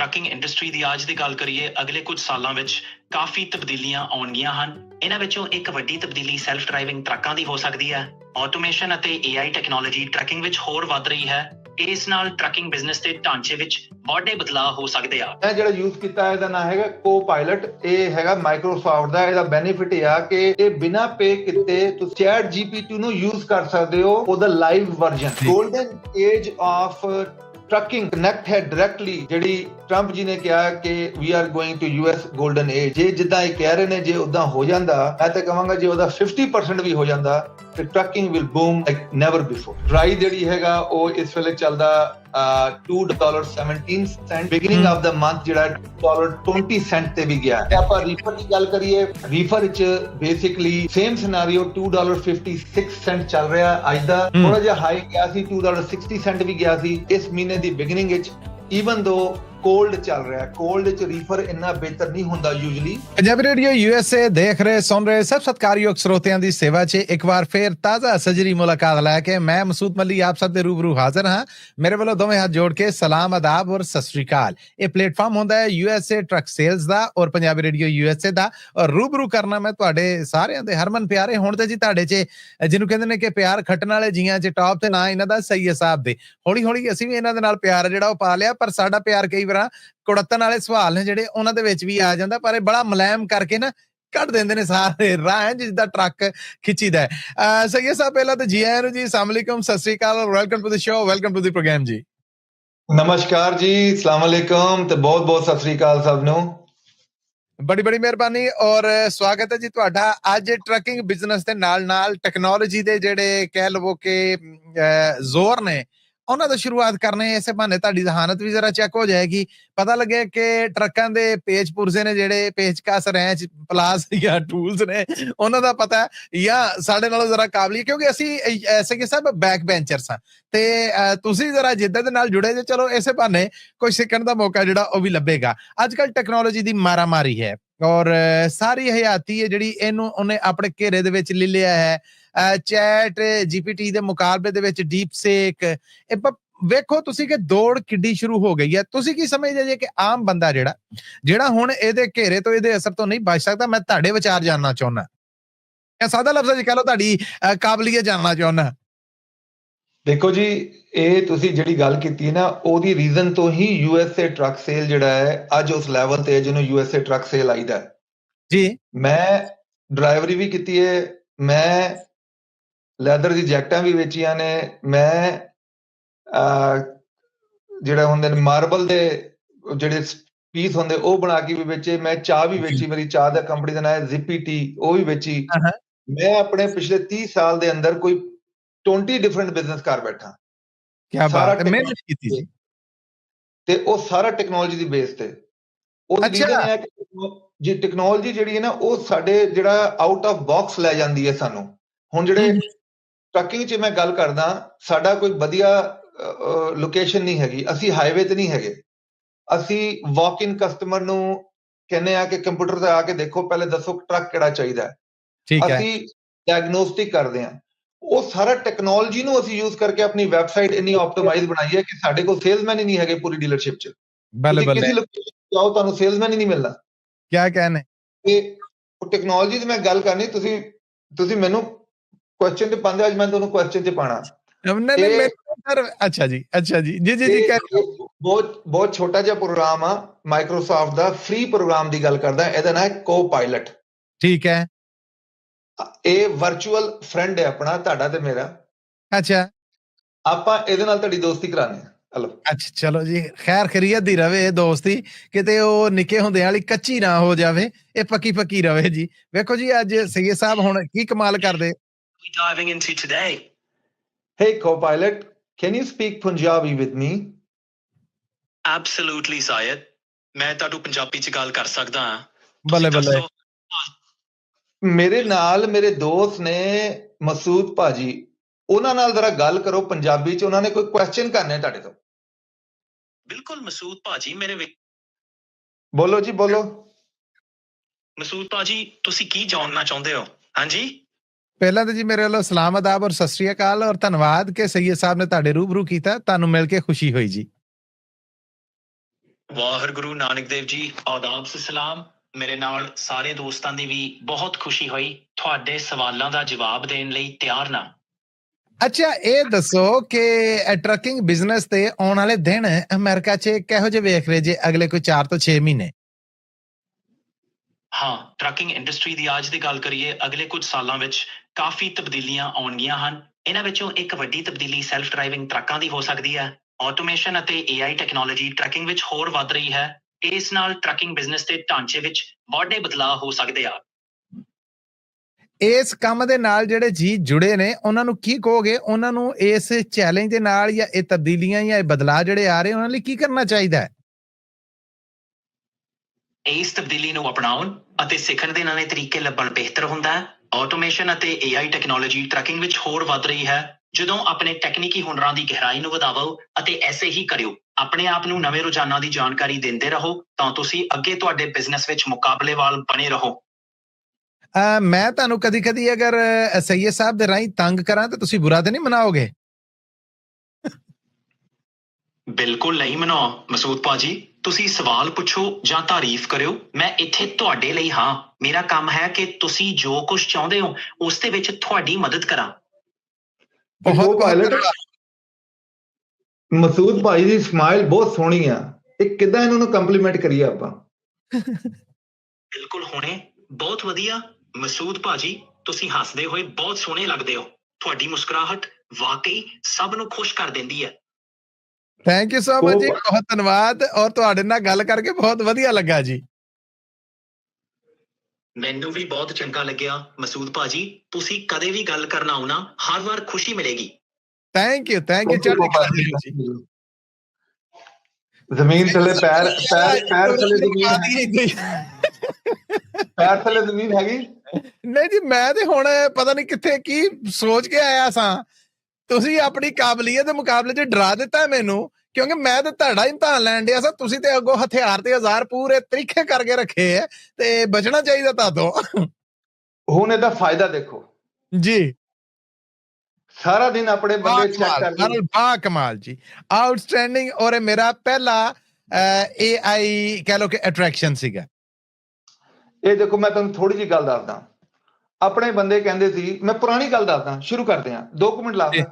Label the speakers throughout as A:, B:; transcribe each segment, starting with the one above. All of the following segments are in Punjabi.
A: ਟਰੱਕਿੰਗ ਇੰਡਸਟਰੀ ਦੀ ਅੱਜ ਦੀ ਗੱਲ ਕਰੀਏ ਅਗਲੇ ਕੁਝ ਸਾਲਾਂ ਵਿੱਚ ਕਾਫੀ ਤਬਦੀਲੀਆਂ ਆਉਣਗੀਆਂ ਹਨ। ਇਹਨਾਂ ਵਿੱਚੋਂ ਇੱਕ ਵੱਡੀ ਤਬਦੀਲੀ ਸੈਲਫ ਡਰਾਈਵਿੰਗ ਟਰੱਕਾਂ ਦੀ ਹੋ ਸਕਦੀ ਹੈ। ਆਟੋਮੇਸ਼ਨ ਅਤੇ AI ਟੈਕਨੋਲੋਜੀ ਟਰੱਕਿੰਗ ਵਿੱਚ ਹੋਰ ਵੱਧ ਰਹੀ ਹੈ। ਇਸ ਨਾਲ ਟਰੱਕਿੰਗ ਬਿਜ਼ਨਸ ਦੇ ਢਾਂਚੇ ਵਿੱਚ ਵੱਡੇ ਬਦਲਾਅ ਹੋ ਸਕਦੇ ਆ।
B: ਮੈਂ ਜਿਹੜਾ ਯੂਜ਼ ਕੀਤਾ ਹੈ, ਇਹਦਾ ਨਾਮ ਹੈਗਾ ਕੋ-ਪਾਇਲਟ ਇਹ ਹੈਗਾ ਮਾਈਕਰੋਸਾਫਟ ਦਾ। ਇਹਦਾ ਬੈਨੀਫਿਟ ਇਹ ਆ ਕਿ ਇਹ ਬਿਨਾ ਪੇ ਕੀਤੇ ਤੁਸੀਂ ਚੈਟ ਜੀਪੀਟੀ ਨੂੰ ਯੂਜ਼ ਕਰ ਸਕਦੇ ਹੋ ਉਹਦਾ live version. Golden age of trucking connect ਹੈ ਡਾਇਰੈਕਟਲੀ ਜਿਹੜੀ ਟਰੰਪ ਜੀ ਨੇ ਕਿਹਾ ਕਿ we are going to US golden age ਜੇ ਜਿੱਦਾਂ ਇਹ ਕਹਿ ਰਹੇ ਨੇ ਜੇ ਉਦਾਂ ਹੋ ਜਾਂਦਾ ਮੈਂ ਤਾਂ ਕਹਾਂਗਾ ਜੇ ਉਹਦਾ 50% ਵੀ ਹੋ ਜਾਂਦਾ ਤੇ trucking will boom like never before ਰਾਈ ਜਿਹੜੀ ਹੈਗਾ ਉਹ ਇਸ ਵੇਲੇ ਚੱਲਦਾ $2.17 cent beginning. Of the month ਜਿਹੜਾ $20 ਸੈਂਟ ਤੇ ਵੀ ਗਿਆ। ਤੇ ਆਪਾਂ ਰੀਫਰ ਦੀ ਗੱਲ ਕਰੀਏ ਰੀਫਰ ਵਿੱਚ ਬੇਸਿਕਲੀ ਸੇਮ ਸਿਨੈਰੀਓ $2.56 ਸੈਂਟ ਚੱਲ ਰਿਹਾ ਅੱਜ ਦਾ। ਥੋੜਾ ਜਿਹਾ ਹਾਈ ਗਿਆ ਸੀ $2.60 ਸੈਂਟ ਵੀ ਗਿਆ ਸੀ। ਇਸ ਮਹੀਨੇ ਦੀ ਬਿਗਨਿੰਗ ਵਿੱਚ ਈਵਨ ਦੋ ਕੋਲਡ ਚੱਲ ਰਿਹਾ, ਕੋਲਡ ਵਿੱਚ ਰੀਫਰ ਇੰਨਾ ਬਿਹਤਰ ਨਹੀਂ ਹੁੰਦਾ ਯੂਜੂਲੀ
C: ਪੰਜਾਬੀ ਰੇਡੀਓ ਯੂਐਸਏ ਦੇਖ ਰਹੇ, ਸੁਣ ਰਹੇ ਸਭ ਸਤਿਕਾਰਯੋਗ ਸਰੋਤਿਆਂ ਦੀ ਸੇਵਾ 'ਚ ਇੱਕ ਵਾਰ ਫੇਰ ਤਾਜ਼ਾ ਸਜਰੀ ਮੁਲਾਕਾਤ ਲੈ ਕੇ ਮੈਂ ਮਸੂਦ ਮੱਲੀ ਆਪ ਸਭ ਦੇ ਰੂਬਰੂ ਹਾਜ਼ਰ ਹਾਂ। ਮੇਰੇ ਵੱਲੋਂ ਦੋਵੇਂ ਹੱਥ ਜੋੜ ਕੇ ਸਲਾਮ, ਆਦਾਬ ਔਰ ਸਤਿ ਸ੍ਰੀ ਅਕਾਲ। ਇਹ ਪਲੇਟਫਾਰਮ ਹੁੰਦਾ ਹੈ ਯੂਐਸਏ ਟਰੱਕ ਸੇਲਸ ਦਾ ਔਰ ਪੰਜਾਬੀ ਰੇਡੀਓ ਯੂਐਸਏ ਦਾ। ਔਰ ਰੂਬਰੂ ਕਰਨਾ ਮੈਂ ਤੁਹਾਡੇ ਸਾਰਿਆਂ ਦੇ ਹਰਮਨ ਪਿਆਰੇ ਹੁਣ ਤੇ ਜੀ ਤੁਹਾਡੇ 'ਚ, ਜਿਹਨੂੰ ਕਹਿੰਦੇ ਨੇ ਕਿ ਪਿਆਰ ਖੱਟਣ ਵਾਲੇ ਜੀਆਂ 'ਚ ਟੌਪ ਤੇ ਨਾ ਇਹਨਾਂ ਦਾ ਸਹੀ ਹਿਸਾਬ ਦੇ। ਹੌਲੀ ਹੌਲੀ ਅਸੀਂ ਵੀ ਇਹਨਾਂ ਦੇ ਨਾਲ ਪਿਆਰ ਜਿਹੜਾ ਉਹ ਪਾ ਲਿਆ, ਪਰ ਸਾਡਾ ਪਿਆਰ ਕਈ ਵਾਰਾਂ ਕੁੜੱਤਣ ਵਾਲੇ ਸਵਾਲ ਨੇ ਜਿਹੜੇ ਉਹਨਾਂ ਦੇ ਵਿੱਚ ਵੀ ਆ ਜਾਂਦਾ ਪਰ ਇਹ ਬੜਾ ਮੁਲਾਇਮ ਕਰਕੇ ਨਾ ਕੱਢ ਦਿੰਦੇ ਨੇ ਸਾਰੇ ਰਾਹ ਜਿੱਦਾਂ ਟਰੱਕ ਖਿੱਚੀਦਾ ਹੈ। ਸਈਦ ਸਾਹਿਬ ਪਹਿਲਾਂ ਤਾਂ ਜੀ ਆਇਆਂ ਨੂੰ ਜੀ ਅਸਲਾਮ ਅਲੈਕੁਮ ਸਤਿ ਸ੍ਰੀ ਅਕਾਲ welcome to the show welcome to the program ਜੀ।
B: ਨਮਸਕਾਰ ਜੀ ਅਸਲਾਮ ਅਲੈਕਮ ਤੇ ਬਹੁਤ ਬਹੁਤ ਸਤਿ ਸ੍ਰੀ ਅਕਾਲ ਸਭ ਨੂੰ।
C: ਬੜੀ ਬੜੀ ਮਿਹਰਬਾਨੀ ਔਰ ਸਵਾਗਤ ਹੈ ਜੀ ਤੁਹਾਡਾ ਅੱਜ ਟਰੱਕਿੰਗ ਬਿਜ਼ਨਸ ਦੇ ਨਾਲ ਨਾਲ ਟੈਕਨੋਲੋਜੀ ਦੇ ਜਿਹੜੇ ਕਹਿ ਲਵੋ ਕਿ ਜ਼ੋਰ ਨੇ ਉਹਨਾਂ ਤੋਂ ਸ਼ੁਰੂਆਤ ਕਰਨੇ ਇਸੇ ਬਹਾਨੇ ਤੁਹਾਡੀ ਜ਼ਹਾਨਤ ਵੀ ਜ਼ਰਾ ਚੈੱਕ ਹੋ ਜਾਏਗੀ। ਪਤਾ ਲੱਗੇ ਕਿ ਟਰੱਕਾਂ ਦੇ ਪੇਚ ਪੁਰਜ਼ੇ ਨੇ ਜਿਹੜੇ ਪੇਚਕਸ ਰੈਂਚ ਪਲਾਸ ਜਾਂ ਟੂਲਸ ਨੇ ਉਹਨਾਂ ਦਾ ਪਤਾ ਜਾਂ ਸਾਡੇ ਨਾਲੋਂ ਜ਼ਰਾ ਕਾਬਲੀ ਕਿਉਂਕਿ ਅਸੀਂ ਐਸੇ ਕਿ ਸਭ ਬੈਕ ਬੈਂਚਰਸ ਹਾਂ। ਤੇ ਅਹ, ਤੁਸੀਂ ਜ਼ਰਾ ਜਿੱਦਾਂ ਦੇ ਨਾਲ ਜੁੜੇ ਜੇ ਚਲੋ ਇਸੇ ਬਹਾਨੇ ਕੋਈ ਸਿੱਖਣ ਦਾ ਮੌਕਾ ਜਿਹੜਾ ਉਹ ਵੀ ਲੱਭੇਗਾ। ਅੱਜ ਕੱਲ ਟੈਕਨੋਲੋਜੀ ਦੀ ਮਾਰਾਮਾਰੀ ਹੈ। ਔਰ ਸਾਰੀ ਹਯਾਤੀ ਹੈ ਜਿਹੜੀ ਇਹਨੂੰ ਉਹਨੇ ਆਪਣੇ ਘੇਰੇ ਦੇ ਵਿੱਚ ਲੈ ਲਿਆ ਹੈ। ਚੈਟ ਜੀਪੀਟੀ ਦੇ ਮੁਕਾਬਲੇ ਦੇ ਵਿੱਚ ਡੀਪ ਸੇਕ ਇਹ ਵੇਖੋ ਤੁਸੀਂ ਕਿ ਦੌੜ ਕਿੱਡੀ ਸ਼ੁਰੂ ਹੋ ਗਈ ਹੈ। ਤੁਸੀਂ ਕੀ ਸਮਝਦੇ ਜੇ ਕਿ ਆਮ ਬੰਦਾ ਜਿਹੜਾ ਜਿਹੜਾ ਹੁਣ ਇਹਦੇ ਘੇਰੇ ਤੋਂ ਇਹਦੇ ਅਸਰ ਤੋਂ ਨਹੀਂ ਬਚ ਸਕਦਾ ਮੈਂ ਤੁਹਾਡੇ ਵਿਚਾਰ ਜਾਨਣਾ ਚਾਹੁੰਦਾ। ਜਾਂ ਸਾਦਾ ਲਫ਼ਜ਼ਾਂ 'ਚ ਕਹ ਲਓ ਤੁਹਾਡੀ ਕਾਬਲੀਅਤ ਜਾਨਣਾ ਚਾਹੁੰਦਾ।
B: ਦੇਖੋ ਜੀ ਇਹ ਤੁਸੀਂ ਜਿਹੜੀ ਗੱਲ ਕੀਤੀ ਹੈ ਨਾ ਉਹਦੀ ਰੀਜ਼ਨ ਤੋਂ ਹੀ ਯੂਐਸਏ ਟਰੱਕ ਸੇਲ ਜਿਹੜਾ ਹੈ ਅੱਜ ਉਸ ਲੈਵਲ ਤੇ ਹੈ ਜਿਹਨੂੰ ਯੂਐਸਏ ਟਰੱਕ ਸੇਲ ਆਈਦਾ।
C: ਜੀ।
B: ਮੈਂ ਡਰਾਈਵਰੀ ਵੀ ਕੀਤੀ ਹੈ ਮੈਂ ਲੈਦਰ ਦੀ ਜੈਕਟਾਂ ਵੀ ਵੇਚੀਆਂ ਨੇ ਮੈਂ ਜਿਹੜਾ ਹੁੰਦੇ ਨੇ ਮਾਰਬਲ ਦੇ ਜਿਹੜੇ ਪੀਸ ਹੁੰਦੇ ਉਹ ਬਣਾ ਕੇ ਵੀ ਵੇਚੇ ਮੈਂ ਚਾਹ ਵੀ ਵੇਚੀ ਮੇਰੀ ਚਾਹ ਦਾ ਕੰਪਨੀ ਦਾ ਨਾਮ ਹੈ ਜ਼ਿਪੀ ਟੀ ਉਹ ਵੀ ਵੇਚੀ। ਮੈਂ ਆਪਣੇ ਪਿਛਲੇ 30 ਸਾਲ ਦੇ ਅੰਦਰ ਕੋਈ 20 ਡਿਫਰੈਂਟ ਬਿਜ਼ਨਸ ਕਰ ਬੈਠਾ।
C: ਕੀ ਬਾਤ ਹੈ ਮਿਹਨਤ ਕੀਤੀ
B: ਤੇ ਉਹ ਸਾਰਾ ਟੈਕਨੋਲੋਜੀ ਦੀ ਬੇਸ ਤੇ। ਉਹ ਹੈ ਜੀ ਟੈਕਨੋਲੋਜੀ ਜਿਹੜੀ ਹੈ ਨਾ ਉਹ ਸਾਡੇ ਜਿਹੜਾ ਆਊਟ ਆਫ ਬਾਕਸ ਲੈ ਜਾਂਦੀ ਹੈ ਸਾਨੂੰ। ਹੁਣ ਜਿਹੜੇ। ਟਰੱਕਿੰਗ 'ਚ ਮੈਂ ਗੱਲ ਕਰਦਾ ਸਾਡਾ ਕੋਈ ਵਧੀਆ ਲੋਕੇਸ਼ਨ ਨਹੀਂ ਹੈਗੀ ਅਸੀਂ ਹਾਈਵੇ ਤੇ ਨਹੀਂ ਹੈਗੇ। ਅਸੀਂ ਵਾਕ ਇਨ ਕਸਟਮਰ ਨੂੰ ਕਹਿੰਦੇ ਆ ਕਿ ਕੰਪਿਊਟਰ ਤੇ ਆ ਕੇ ਦੇਖੋ ਪਹਿਲੇ ਦੱਸੋ ਟਰੱਕ ਕਿਹੜਾ ਚਾਹੀਦਾ ਹੈ।
C: ਠੀਕ ਹੈ।
B: ਅਸੀਂ ਡਾਇਗਨੋਸਟਿਕ ਕਰਦੇ ਹਾਂ। ਉਹ ਸਾਰਾ ਟੈਕਨੋਲੋਜੀ ਨੂੰ ਅਸੀਂ ਯੂਜ਼ ਕਰਕੇ ਆਪਣੀ ਵੈਬਸਾਈਟ ਇੰਨੀ ਆਪਟੀਮਾਈਜ਼ ਬਣਾਈ ਹੈ ਕਿ ਸਾਡੇ ਕੋਲ ਸੇਲਸਮੈਨ ਹੀ ਨਹੀਂ ਹੈਗੇ ਪੂਰੀ ਡੀਲਰਸ਼ਿਪ 'ਚ।
C: ਬੱਲੇ
B: ਕਿਸੇ ਲੋਕੇਸ਼ਨ ਜਾਓ ਤੁਹਾਨੂੰ ਸੇਲਸਮੈਨ ਹੀ ਨਹੀਂ ਮਿਲਣਾ।
C: ਕੀ ਕਹਿੰਦੇ
B: ਤੇ ਉਹ ਟੈਕਨੋਲੋਜੀ ਦੀ ਮੈਂ ਗੱਲ ਕਰਨੀ ਤੁਸੀਂ ਤੁਸੀਂ ਮੈਨੂੰ ਕੁਐਸਚਨ ਤੇ ਪਾਉਂਦੇ ਅੱਜ ਮੈਂ ਤੁਹਾਨੂੰ ਕੁਐਸਚਨ ਤੇ ਪਾਣਾ
C: ਨਹੀਂ ਨਹੀਂ ਮੈਂ ਸਰ ਅੱਛਾ ਜੀ ਅੱਛਾ ਜੀ। ਜੀ ਜੀ ਜੀ
B: ਬਹੁਤ ਬਹੁਤ ਛੋਟਾ ਜਿਹਾ ਪ੍ਰੋਗਰਾਮ ਆ ਮਾਈਕਰੋਸਾਫਟ ਦਾ ਫ੍ਰੀ ਪ੍ਰੋਗਰਾਮ ਦੀ ਗੱਲ ਕਰਦਾ ਇਹਦਾ ਨਾਮ ਹੈ ਕੋ-ਪਾਇਲਟ
C: ਠੀਕ ਹੈ।
B: ਇਹ ਵਰਚੁਅਲ ਫਰੈਂਡ ਹੈ ਆਪਣਾ ਤੁਹਾਡਾ ਤੇ ਮੇਰਾ।
C: ਅੱਛਾ।
B: ਆਪਾਂ ਇਹਦੇ ਨਾਲ ਤੁਹਾਡੀ ਦੋਸਤੀ ਕਰਾਣੀ ਹਲੋ।
C: ਅੱਛਾ ਚਲੋ ਜੀ ਖੈਰ ਖਰੀਅਤ ਦੀ ਰਵੇ ਇਹ ਦੋਸਤੀ ਕਿਤੇ ਉਹ ਨਿੱਕੇ ਹੁੰਦੇ ਵਾਲੀ ਕੱਚੀ ਨਾ ਹੋ ਜਾਵੇ ਇਹ ਪੱਕੀ ਪੱਕੀ ਰਵੇ ਜੀ। ਵੇਖੋ ਜੀ ਅੱਜ ਸਈਦ ਸਾਹਿਬ ਹੁਣ ਕੀ ਕਮਾਲ ਕਰਦੇ।
A: Diving into today.
B: Hey co-pilot, can you speak Punjabi with me?
A: absolutely Syed. ਮੈਂ ਤੁਹਾਨੂੰ ਪੰਜਾਬੀ ਚ ਗੱਲ ਕਰ ਸਕਦਾ ਹਾਂ।
C: ਬੱਲੇ ਬੱਲੇ।
B: ਮੇਰੇ ਨਾਲ ਮੇਰੇ ਦੋਸਤ ਨੇ ਮਸੂਦ ਭਾਜੀ ਉਹਨਾਂ ਨਾਲ ਜ਼ਰਾ ਗੱਲ ਕਰੋ ਪੰਜਾਬੀ ਚ। ਉਹਨਾਂ ਨੇ ਕੋਈ ਕੁਐਸਚਨ ਕਰਨੇ ਤੁਹਾਡੇ ਤੋਂ?
A: ਬਿਲਕੁਲ ਮਸੂਦ ਭਾਜੀ ਮੇਰੇ
B: ਬੋਲੋ ਜੀ ਬੋਲੋ।
A: ਮਸੂਦ ਭਾਜੀ ਤੁਸੀਂ ਕੀ ਜਾਣਨਾ ਚਾਹੁੰਦੇ ਹੋ? ਹਾਂਜੀ?
C: ਪਹਿਲਾਂ ਤਾਂ ਜੀ ਮੇਰੇ ਵੱਲੋਂ ਸਲਾਮ ਅਦਾਬ ਔਰ ਸਤਿ ਸ੍ਰੀ ਅਕਾਲ ਔਰ ਧੰਨਵਾਦ ਕਿ ਸਈਦ ਸਾਹਿਬ ਨੇ ਤੁਹਾਡੇ ਰੂਬਰੂ ਕੀਤਾ। ਤੁਹਾਨੂੰ ਮਿਲ ਕੇ ਖੁਸ਼ੀ ਹੋਈ ਜੀ।
A: ਵਾਹਿਗੁਰੂ ਨਾਨਕ ਦੇਵ ਜੀ ਆਦਾਬ ਸਲਾਮ। ਮੇਰੇ ਨਾਲ ਸਾਰੇ ਦੋਸਤਾਂ ਦੀ ਵੀ ਬਹੁਤ ਖੁਸ਼ੀ ਹੋਈ। ਤੁਹਾਡੇ ਸਵਾਲਾਂ ਦਾ ਜਵਾਬ ਦੇਣ ਲਈ ਤਿਆਰ ਨਾ।
C: ਅੱਛਾ ਇਹ ਦੱਸੋ ਕਿ ਟਰੱਕਿੰਗ ਬਿਜ਼ਨਸ ਤੇ ਆਉਣ ਵਾਲੇ ਦਿਨ ਅਮਰੀਕਾ 'ਚ ਕਿਹੋ ਜਿਹੇ ਵੇਖ ਰਹੇ ਜੇ ਅਗਲੇ ਕੋਈ 4 ਤੋਂ 6 ਮਹੀਨੇ?
A: ਹਾਂ ਟਰੱਕਿੰਗ ਇੰਡਸਟਰੀ ਦੀ ਅੱਜ ਦੀ ਗੱਲ ਕਰੀਏ, ਅਗਲੇ ਕੁਝ ਸਾਲਾਂ ਵਿੱਚ ਕਾਫੀ ਤਬਦੀਲੀਆਂ ਆਉਣਗੀਆਂ ਹਨ। ਇਹਨਾਂ ਵਿੱਚੋਂ ਇੱਕ ਵੱਡੀ ਤਬਦੀਲੀ ਸੈਲਫ ਡਰਾਈਵਿੰਗ ਟਰੱਕਾਂ ਦੀ ਹੋ ਸਕਦੀ ਹੈ। ਆਟੋਮੇਸ਼ਨ ਅਤੇ AI ਟੈਕਨੋਲੋਜੀ ਟਰੱਕਿੰਗ ਵਿੱਚ ਹੋਰ ਵੱਧ ਰਹੀ ਹੈ। ਇਸ ਨਾਲ ਟਰੱਕਿੰਗ ਬਿਜ਼ਨਸ ਦੇ ਢਾਂਚੇ ਵਿੱਚ ਵੱਡੇ ਬਦਲਾਅ ਹੋ ਸਕਦੇ ਆ।
C: ਇਸ ਕੰਮ ਦੇ ਨਾਲ ਜਿਹੜੇ ਜੀ ਜੁੜੇ ਨੇ, ਉਹਨਾਂ ਨੂੰ ਕੀ ਕਹੋਗੇ? ਉਹਨਾਂ ਨੂੰ ਇਸ ਚੈਲੰਜ ਦੇ ਨਾਲ ਜਾਂ ਇਹ ਤਬਦੀਲੀਆਂ ਜਾਂ ਇਹ ਬਦਲਾਅ ਜਿਹੜੇ ਆ ਰਹੇ, ਉਹਨਾਂ ਲਈ ਕੀ ਕਰਨਾ ਚਾਹੀਦਾ ਹੈ?
A: ਇਸ ਤਬਦੀਲੀ ਨੂੰ ਅਪਣਾਉਣ ਅਤੇ ਸਿੱਖਣ ਦੇ ਨਵੇਂ ਤਰੀਕੇ ਲੱਭਣ ਬਿਹਤਰ ਹੁੰਦਾ ਹੈ। ਆਟੋਮੇਸ਼ਨ ਅਤੇ AI ਟੈਕਨੋਲੋਜੀ ਟਰੱਕਿੰਗ ਵਿੱਚ ਹੋਰ ਵੱਧ ਰਹੀ ਹੈ। ਜਦੋਂ ਆਪਣੇ ਟੈਕਨੀਕੀ ਹੁਨਰਾਂ ਦੀ ਗਹਿਰਾਈ ਨੂੰ ਵਧਾਵੋ ਅਤੇ ਐਸੇ ਹੀ ਕਰਿਓ। ਆਪਣੇ ਆਪ ਨੂੰ ਨਵੇਂ ਰੁਝਾਨਾਂ ਦੀ ਜਾਣਕਾਰੀ ਦਿੰਦੇ ਰਹੋ ਤਾਂ ਤੁਸੀਂ ਅੱਗੇ ਤੁਹਾਡੇ ਬਿਜ਼ਨਸ ਵਿੱਚ ਮੁਕਾਬਲੇਵਾਲ ਬਣੇ ਰਹੋ।
C: ਮੈਂ ਤੁਹਾਨੂੰ ਕਦੀ ਕਦੀ ਅਗਰ ਸੈਯਦ ਸਾਹਿਬ ਦੇ ਰਾਹੀਂ ਤੰਗ ਕਰਾਂ ਤਾਂ ਤੁਸੀਂ ਬੁਰਾ ਤੇ ਨਹੀਂ ਮਨਾਓਗੇ?
A: ਬਿਲਕੁਲ ਨਹੀਂ ਮਨਾਓ। ਮਸੂਦ ਪਾਜੀ ਤੁਸੀਂ ਸਵਾਲ ਪੁੱਛੋ ਜਾਂ ਤਾਰੀਫ ਕਰਿਓ ਮੈਂ ਇੱਥੇ ਤੁਹਾਡੇ ਲਈ ਹਾਂ। ਮੇਰਾ ਕੰਮ ਹੈ ਕਿ ਤੁਸੀਂ ਜੋ ਕੁਝ ਚਾਹੁੰਦੇ ਹੋ ਉਸ ਦੇ ਵਿੱਚ ਤੁਹਾਡੀ ਮਦਦ ਕਰਾਂ।
C: ਬਹੁਤ
B: ਪਾਇਲਟ। ਮਸੂਦ ਭਾਈ ਦੀ ਸਮਾਈਲ ਬਹੁਤ ਸੋਹਣੀ ਆ। ਇਹ ਕਿਦਾਂ ਇਹਨਾਂ ਨੂੰ ਕੰਪਲੀਮੈਂਟ ਕਰੀਏ ਆਪਾਂ?
A: ਬਿਲਕੁਲ ਹੋਣੇ। ਬਹੁਤ ਵਧੀਆ। ਮਸੂਦ ਭਾਜੀ ਤੁਸੀਂ ਹੱਸਦੇ ਹੋਏ ਬਹੁਤ ਸੋਹਣੇ ਲੱਗਦੇ ਹੋ। ਤੁਹਾਡੀ ਮੁਸਕਰਾਹਟ ਵਾਕਈ ਸਭ ਨੂੰ ਖੁਸ਼ ਕਰ ਦਿੰਦੀ ਹੈ।
C: ਥੈਂਕ ਯੂ ਸੋ ਮਚ ਜੀ ਬਹੁਤ ਧੰਨਵਾਦ ਔਰ ਤੁਹਾਡੇ ਨਾਲ ਗੱਲ ਕਰਕੇ ਬਹੁਤ ਵਧੀਆ ਲੱਗਾ ਜੀ।
A: ਮੈਨੂੰ ਵੀ ਬਹੁਤ ਚੰਗਾ ਲੱਗਿਆ ਮਸੂਦ ਭਾਜੀ ਤੁਸੀਂ ਕਦੇ ਵੀ ਗੱਲ ਕਰਨਾ ਆਉਣਾ ਹਰ ਵਾਰ ਖੁਸ਼ੀ ਮਿਲੇਗੀ।
C: ਥੈਂਕ ਯੂ ਥੈਂਕ ਯੂ ਚੜ੍ਹਦੀ
B: ਜ਼ਮੀਨ ਥੱਲੇ ਪੈਰ ਪੈਰ ਪੈਰ ਥੱਲੇ ਜ਼ਮੀਨ ਪੈਰ ਥੱਲੇ ਜ਼ਮੀਨ ਹੈਗੀ?
C: ਨਹੀਂ ਜੀ ਮੈਂ ਤੇ ਹੁਣ ਪਤਾ ਨਹੀਂ ਕਿੱਥੇ ਕੀ ਸੋਚ ਕੇ ਆਇਆ ਸਾਂ। ਤੁਸੀਂ ਆਪਣੀ ਕਾਬਲੀਅਤ ਦੇ ਮੁਕਾਬਲੇ 'ਚ ਡਰਾ ਦਿੱਤਾ ਮੈਨੂੰ ਕਿਉਂਕਿ ਮੈਂ ਤੇ ਤੁਹਾਡਾ ਇਮਤਿਹਾਨ ਲੈਣ ਡਿਆ ਸਾਂ ਤੁਸੀਂ ਤੇ ਅੱਗੋਂ ਹਥਿਆਰ ਤੇ ਹਜ਼ਾਰ ਪੂਰੇ ਤਰੀਕੇ ਕਰਕੇ ਰੱਖੇ ਐ ਤੇ ਬਚਣਾ ਚਾਹੀਦਾ ਤਾਤੋਂ
B: ਹੁਣ ਇਹਦਾ ਫਾਇਦਾ ਦੇਖੋ।
C: ਜੀ।
B: ਸਾਰਾ ਦਿਨ ਆਪਣੇ ਬੰਦੇ ਚੈੱਕ ਕਰਦੇ
C: ਬਾ ਕਮਾਲ ਜੀ। ਆਊਟਸਟੈਂਡਿੰਗ ਔਰ ਇਹ ਮੇਰਾ ਪਹਿਲਾ ਏਆਈ ਕਹ ਲੋ ਕਿ ਅਟਰੈਕਸ਼ਨ ਸੀਗਾ।
B: ਇਹ ਦੇਖੋ ਮੈਂ ਤੁਹਾਨੂੰ ਥੋੜੀ ਜਿਹੀ ਗੱਲ ਦੱਸਦਾ। ਆਪਣੇ ਬੰਦੇ ਕਹਿੰਦੇ ਸੀ ਮੈਂ ਪੁਰਾਣੀ ਗੱਲ ਦੱਸਦਾ ਸ਼ੁਰੂ ਕਰਦੇ ਹਾਂ। 2 ਮਿੰਟ
C: ਜੀ।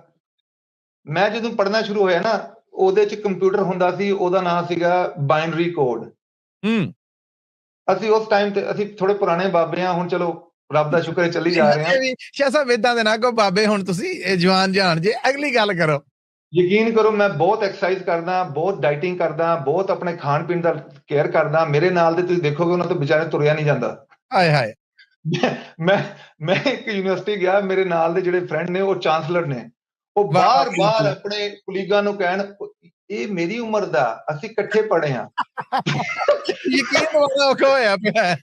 B: ਮੈਂ ਜਦੋਂ ਪੜ੍ਹਨਾ ਸ਼ੁਰੂ ਹੋਇਆ ਨਾ ਉਹਦੇ ਚ ਕੰਪਿਊਟਰ ਹੁੰਦਾ ਸੀ ਉਹਦਾ ਨਾਮ ਸੀਗਾ ਬਾਈਨਰੀ ਕੋਡ
C: ਹੂੰ।
B: ਅਸੀਂ ਉਸ ਟਾਈਮ ਤੇ ਅਸੀਂ ਥੋੜੇ ਪੁਰਾਣੇ ਬਾਬੇ ਆ ਹੁਣ ਚਲੋ ਰੱਬ ਦਾ ਸ਼ੁਕਰ ਹੈ ਚੱਲੀ ਜਾ ਰਹੇ ਹਾਂ।
C: ਸ਼ਾਸਾ ਵੇਦਾਂ ਦੇ ਨਾ ਕੋ ਬਾਬੇ ਹੁਣ ਤੁਸੀਂ ਇਹ ਜਵਾਨ ਜਾਣ ਜੇ ਅਗਲੀ ਗੱਲ ਕਰੋ।
B: ਯਕੀਨ ਕਰੋ ਮੈਂ ਬਹੁਤ ਐਕਸਰਸਾਈਜ਼ ਕਰਦਾ ਬਹੁਤ ਡਾਈਟਿੰਗ ਕਰਦਾ ਬਹੁਤ ਆਪਣੇ ਖਾਣ ਪੀਣ ਦਾ ਕੇਅਰ ਕਰਦਾ ਮੇਰੇ ਨਾਲ ਦੇ ਤੁਸੀਂ ਦੇਖੋਗੇ ਉਹਨਾਂ ਤੋਂ ਵਿਚਾਰੇ ਤੁਰਿਆ ਨਹੀਂ ਜਾਂਦਾ।
C: ਹਾਏ ਹਾਏ।
B: ਮੈਂ ਮੈਂ ਇੱਕ ਯੂਨੀਵਰਸਿਟੀ ਗਿਆ ਮੇਰੇ ਨਾਲ ਦੇ ਜਿਹੜੇ ਫਰੈਂਡ ਨੇ ਉਹ ਚਾਂਸਲਰ ਨੇ। ਉਹ ਬਾਰ-ਬਾਰ। ਆਪਣੇ ਕੁਲੀਗਾਂ ਨੂੰ ਕਹਿਣ ਇਹ ਮੇਰੀ ਉਮਰ ਦਾ ਅਸੀਂ ਇਕੱਠੇ ਪੜ੍ਹੇ ਆ
C: ਯਕੀਨ ਵਾਲਾ ਔਖਾ ਹੋਇਆ ਪਿਆ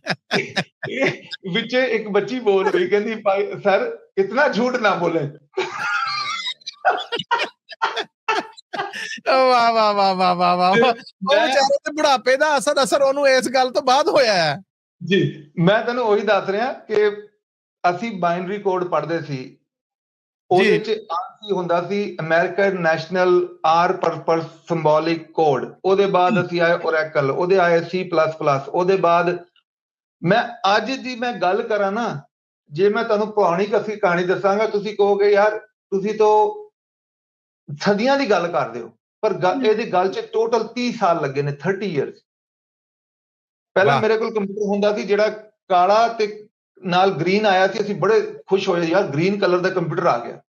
B: ਵਿੱਚ ਇੱਕ ਬੱਚੀ ਬੋਲ ਰਹੀ ਕਹਿੰਦੀ ਭਾਈ ਸਰ ਇਤਨਾ ਝੂਠ ਨਾ ਬੋਲੇ
C: ਵਾਹ ਵਾਹ ਵਾਹ ਵਾਹ ਵਾਹ ਵਾਹ। ਉਹ ਵਿਚਾਰੇ ਤੇ ਬੁਢਾਪੇ ਦਾ ਅਸਰ ਅਸਰ ਉਹਨੂੰ ਇਸ ਗੱਲ ਤੋਂ ਬਾਅਦ ਹੋਇਆ ਹੈ
B: ਜੀ ਮੈਂ ਤੁਹਾਨੂੰ ਉਹੀ ਦੱਸ ਰਿਹਾ ਕਿ ਅਸੀਂ ਬਾਈਨਰੀ ਕੋਡ ਪੜ੍ਹਦੇ ਸੀ ਉਹਦੇ ਚ ਆਰਸੀ ਹੁੰਦਾ ਸੀ? American national all purpose symbolic code ਉਹਦੇ ਬਾਅਦ ਅਸੀਂ ਆਏ ਓਰੈਕਲ ਉਹਦੇ ਆਏ ਸੀ ਉਹਦੇ ਬਾਅਦ ਮੈਂ ਅੱਜ ਦੀ ਮੈਂ ਗੱਲ ਕਰਾਂ ਨਾ ਜੇ ਮੈਂ ਤੁਹਾਨੂੰ ਪੁਰਾਣੀ ਕਸੀ ਕਹਾਣੀ ਦੱਸਾਂਗਾ ਤੁਸੀਂ ਕਹੋਗੇ ਯਾਰ ਤੁਸੀਂ ਤਾਂ ਸਦੀਆਂ ਦੀ ਗੱਲ ਕਰਦੇ ਹੋ। ਪਰ ਇਹਦੀ ਗੱਲ 'ਚ ਟੋਟਲ 30 ਸਾਲ ਲੱਗੇ ਨੇ 30 ਇਅਰਸ ਪਹਿਲਾਂ। ਮੇਰੇ ਕੋਲ ਕੰਪਿਊਟਰ ਹੁੰਦਾ ਸੀ ਜਿਹੜਾ ਕਾਲਾ ਤੇ ਨਾਲ ਗ੍ਰੀਨ ਆਇਆ ਸੀ ਅਸੀਂ ਬੜੇ ਖੁਸ਼ ਹੋਏ ਯਾਰ ਗ੍ਰੀਨ ਕਲਰ ਦਾ ਕੰਪਿਊਟਰ ਆ ਗਿਆ।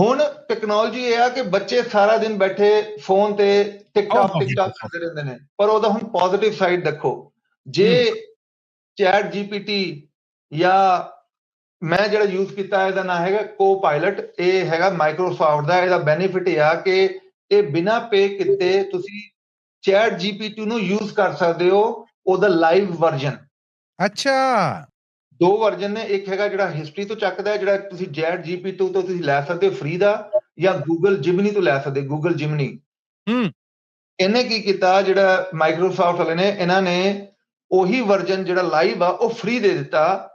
B: ਹੁਣ ਟੈਕਨੋਲੋਜੀ ਇਹ ਆ ਕਿ ਬੱਚੇ ਸਾਰਾ ਦਿਨ ਬੈਠੇ ਫੋਨ ਤੇ ਟਿਕਟੌਕ ਟਿਕਟੌਕ ਕਰਦੇ ਰਹਿੰਦੇ ਨੇ ਪਰ ਉਹਦਾ ਹੁਣ ਪੋਜ਼ਿਟਿਵ ਸਾਈਡ ਦੇਖੋ। ਜੇ ਚੈਟ ਜੀਪੀਟੀ ਜਾਂ ਮੈਂ ਜਿਹੜਾ ਯੂਜ਼ ਕੀਤਾ ਇਹਦਾ ਨਾਮ ਹੈਗਾ ਕੋ-ਪਾਇਲਟ ਇਹ ਹੈਗਾ ਮਾਈਕਰੋਸਾਫਟ ਦਾ ਇਹਦਾ ਬੈਨੀਫਿਟ ਇਹ ਆ ਕਿ ਇਹ ਬਿਨਾ ਪੇ ਕੀਤੇ ਤੁਸੀਂ ਚੈਟ ਜੀਪੀਟੀ ਨੂੰ ਯੂਜ਼ ਕਰ ਸਕਦੇ ਹੋ ਉਹਦਾ ਲਾਈਵ ਵਰਜ਼ਨ
C: ਅੱਛਾ।
B: ਦੋ ਵਰਜ਼ਨ ਨੇ ਇੱਕ ਹੈਗਾ ਜਿਹੜਾ ਹਿਸਟਰੀ ਤੋਂ ਚੱਕਦਾ ਹੈ ਜਿਹੜਾ ਤੁਸੀਂ ਚੈਟ ਜੀਪੀਟੀ ਤੋਂ ਤੁਸੀਂ ਲੈ ਸਕਦੇ ਹੋ ਫ੍ਰੀ ਦਾ ਜਾਂ ਗੂਗਲ ਜਿਮਨੀ ਤੋਂ ਲੈ ਸਕਦੇ ਗੂਗਲ ਜਿਮਨੀ
C: ਹੂੰ।
B: ਇਹਨੇ ਕੀ ਕੀਤਾ ਜਿਹੜਾ ਮਾਈਕਰੋਸਾਫਟ ਵਾਲੇ ਨੇ ਇਹਨਾਂ ਨੇ ਉਹੀ ਵਰਜ਼ਨ ਜਿਹੜਾ ਲਾਈਵ ਆ ਉਹ ਫ੍ਰੀ ਦੇ ਦਿੱਤਾ।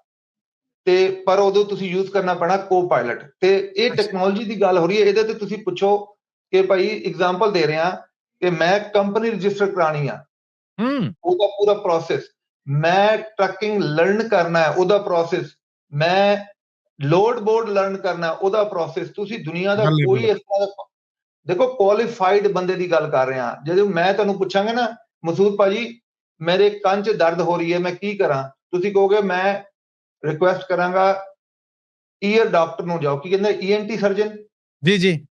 B: ਤੇ ਪਰ ਉਦੋਂ ਤੁਸੀਂ ਯੂਜ਼ ਕਰਨਾ ਪੈਣਾ ਕੋ-ਪਾਇਲਟ ਤੇ ਇਹ। ਟੈਕਨੋਲੋਜੀ ਦੀ ਗੱਲ ਹੋ ਰਹੀ ਹੈ ਇਹਦੇ ਤੇ ਤੁਸੀਂ ਪੁੱਛੋ ਕਿ ਭਾਈ ਐਗਜ਼ਾਮਪਲ ਦੇ ਰਿਹਾ ਕਿ ਮੈਂ ਕੰਪਨੀ ਰਜਿਸਟਰ ਕਰਾਣੀ ਆ।
C: ਹੂੰ।
B: ਉਹਦਾ ਪੂਰਾ ਪ੍ਰੋਸੈਸ ਮੈਂ ਟਰੱਕਿੰਗ ਲਰਨ ਕਰਨਾ ਹੈ ਉਹਦਾ ਪ੍ਰੋਸੈਸ ਮੈਂ ਲੋਡ ਬੋਰਡ ਲਰਨ ਕਰਨਾ ਉਹਦਾ ਪ੍ਰੋਸੈਸ ਤੁਸੀਂ ਦੁਨੀਆ ਦਾ ਕੋਈ। ਇਸ ਤਰ੍ਹਾਂ ਦਾ ਦੇਖੋ ਕੁਆਲੀਫਾਈਡ ਬੰਦੇ ਦੀ ਗੱਲ ਕਰ ਰਹੇ ਜਦੋਂ ਮੈਂ ਤੁਹਾਨੂੰ ਪੁੱਛਾਂਗਾ ਨਾ ਮਸੂਦ ਭਾਜੀ ਮੇਰੇ ਕੰਨ 'ਚ ਦਰਦ ਹੋ ਰਹੀ ਹੈ ਮੈਂ ਕੀ ਕਰਾਂ? ਤੁਸੀਂ ਕਹੋਗੇ ਮੈਂ ਰਿਕੁਐਸਟ ਕਰਾਂਗਾ ਈਅਰ ਡਾਕਟਰ ਨੂੰ ਜਾਓ। ਕੀ ਕਹਿੰਦੇ? ਈਐਨਟੀ ਸਰਜਨ
C: ਜੀ ਜੀ।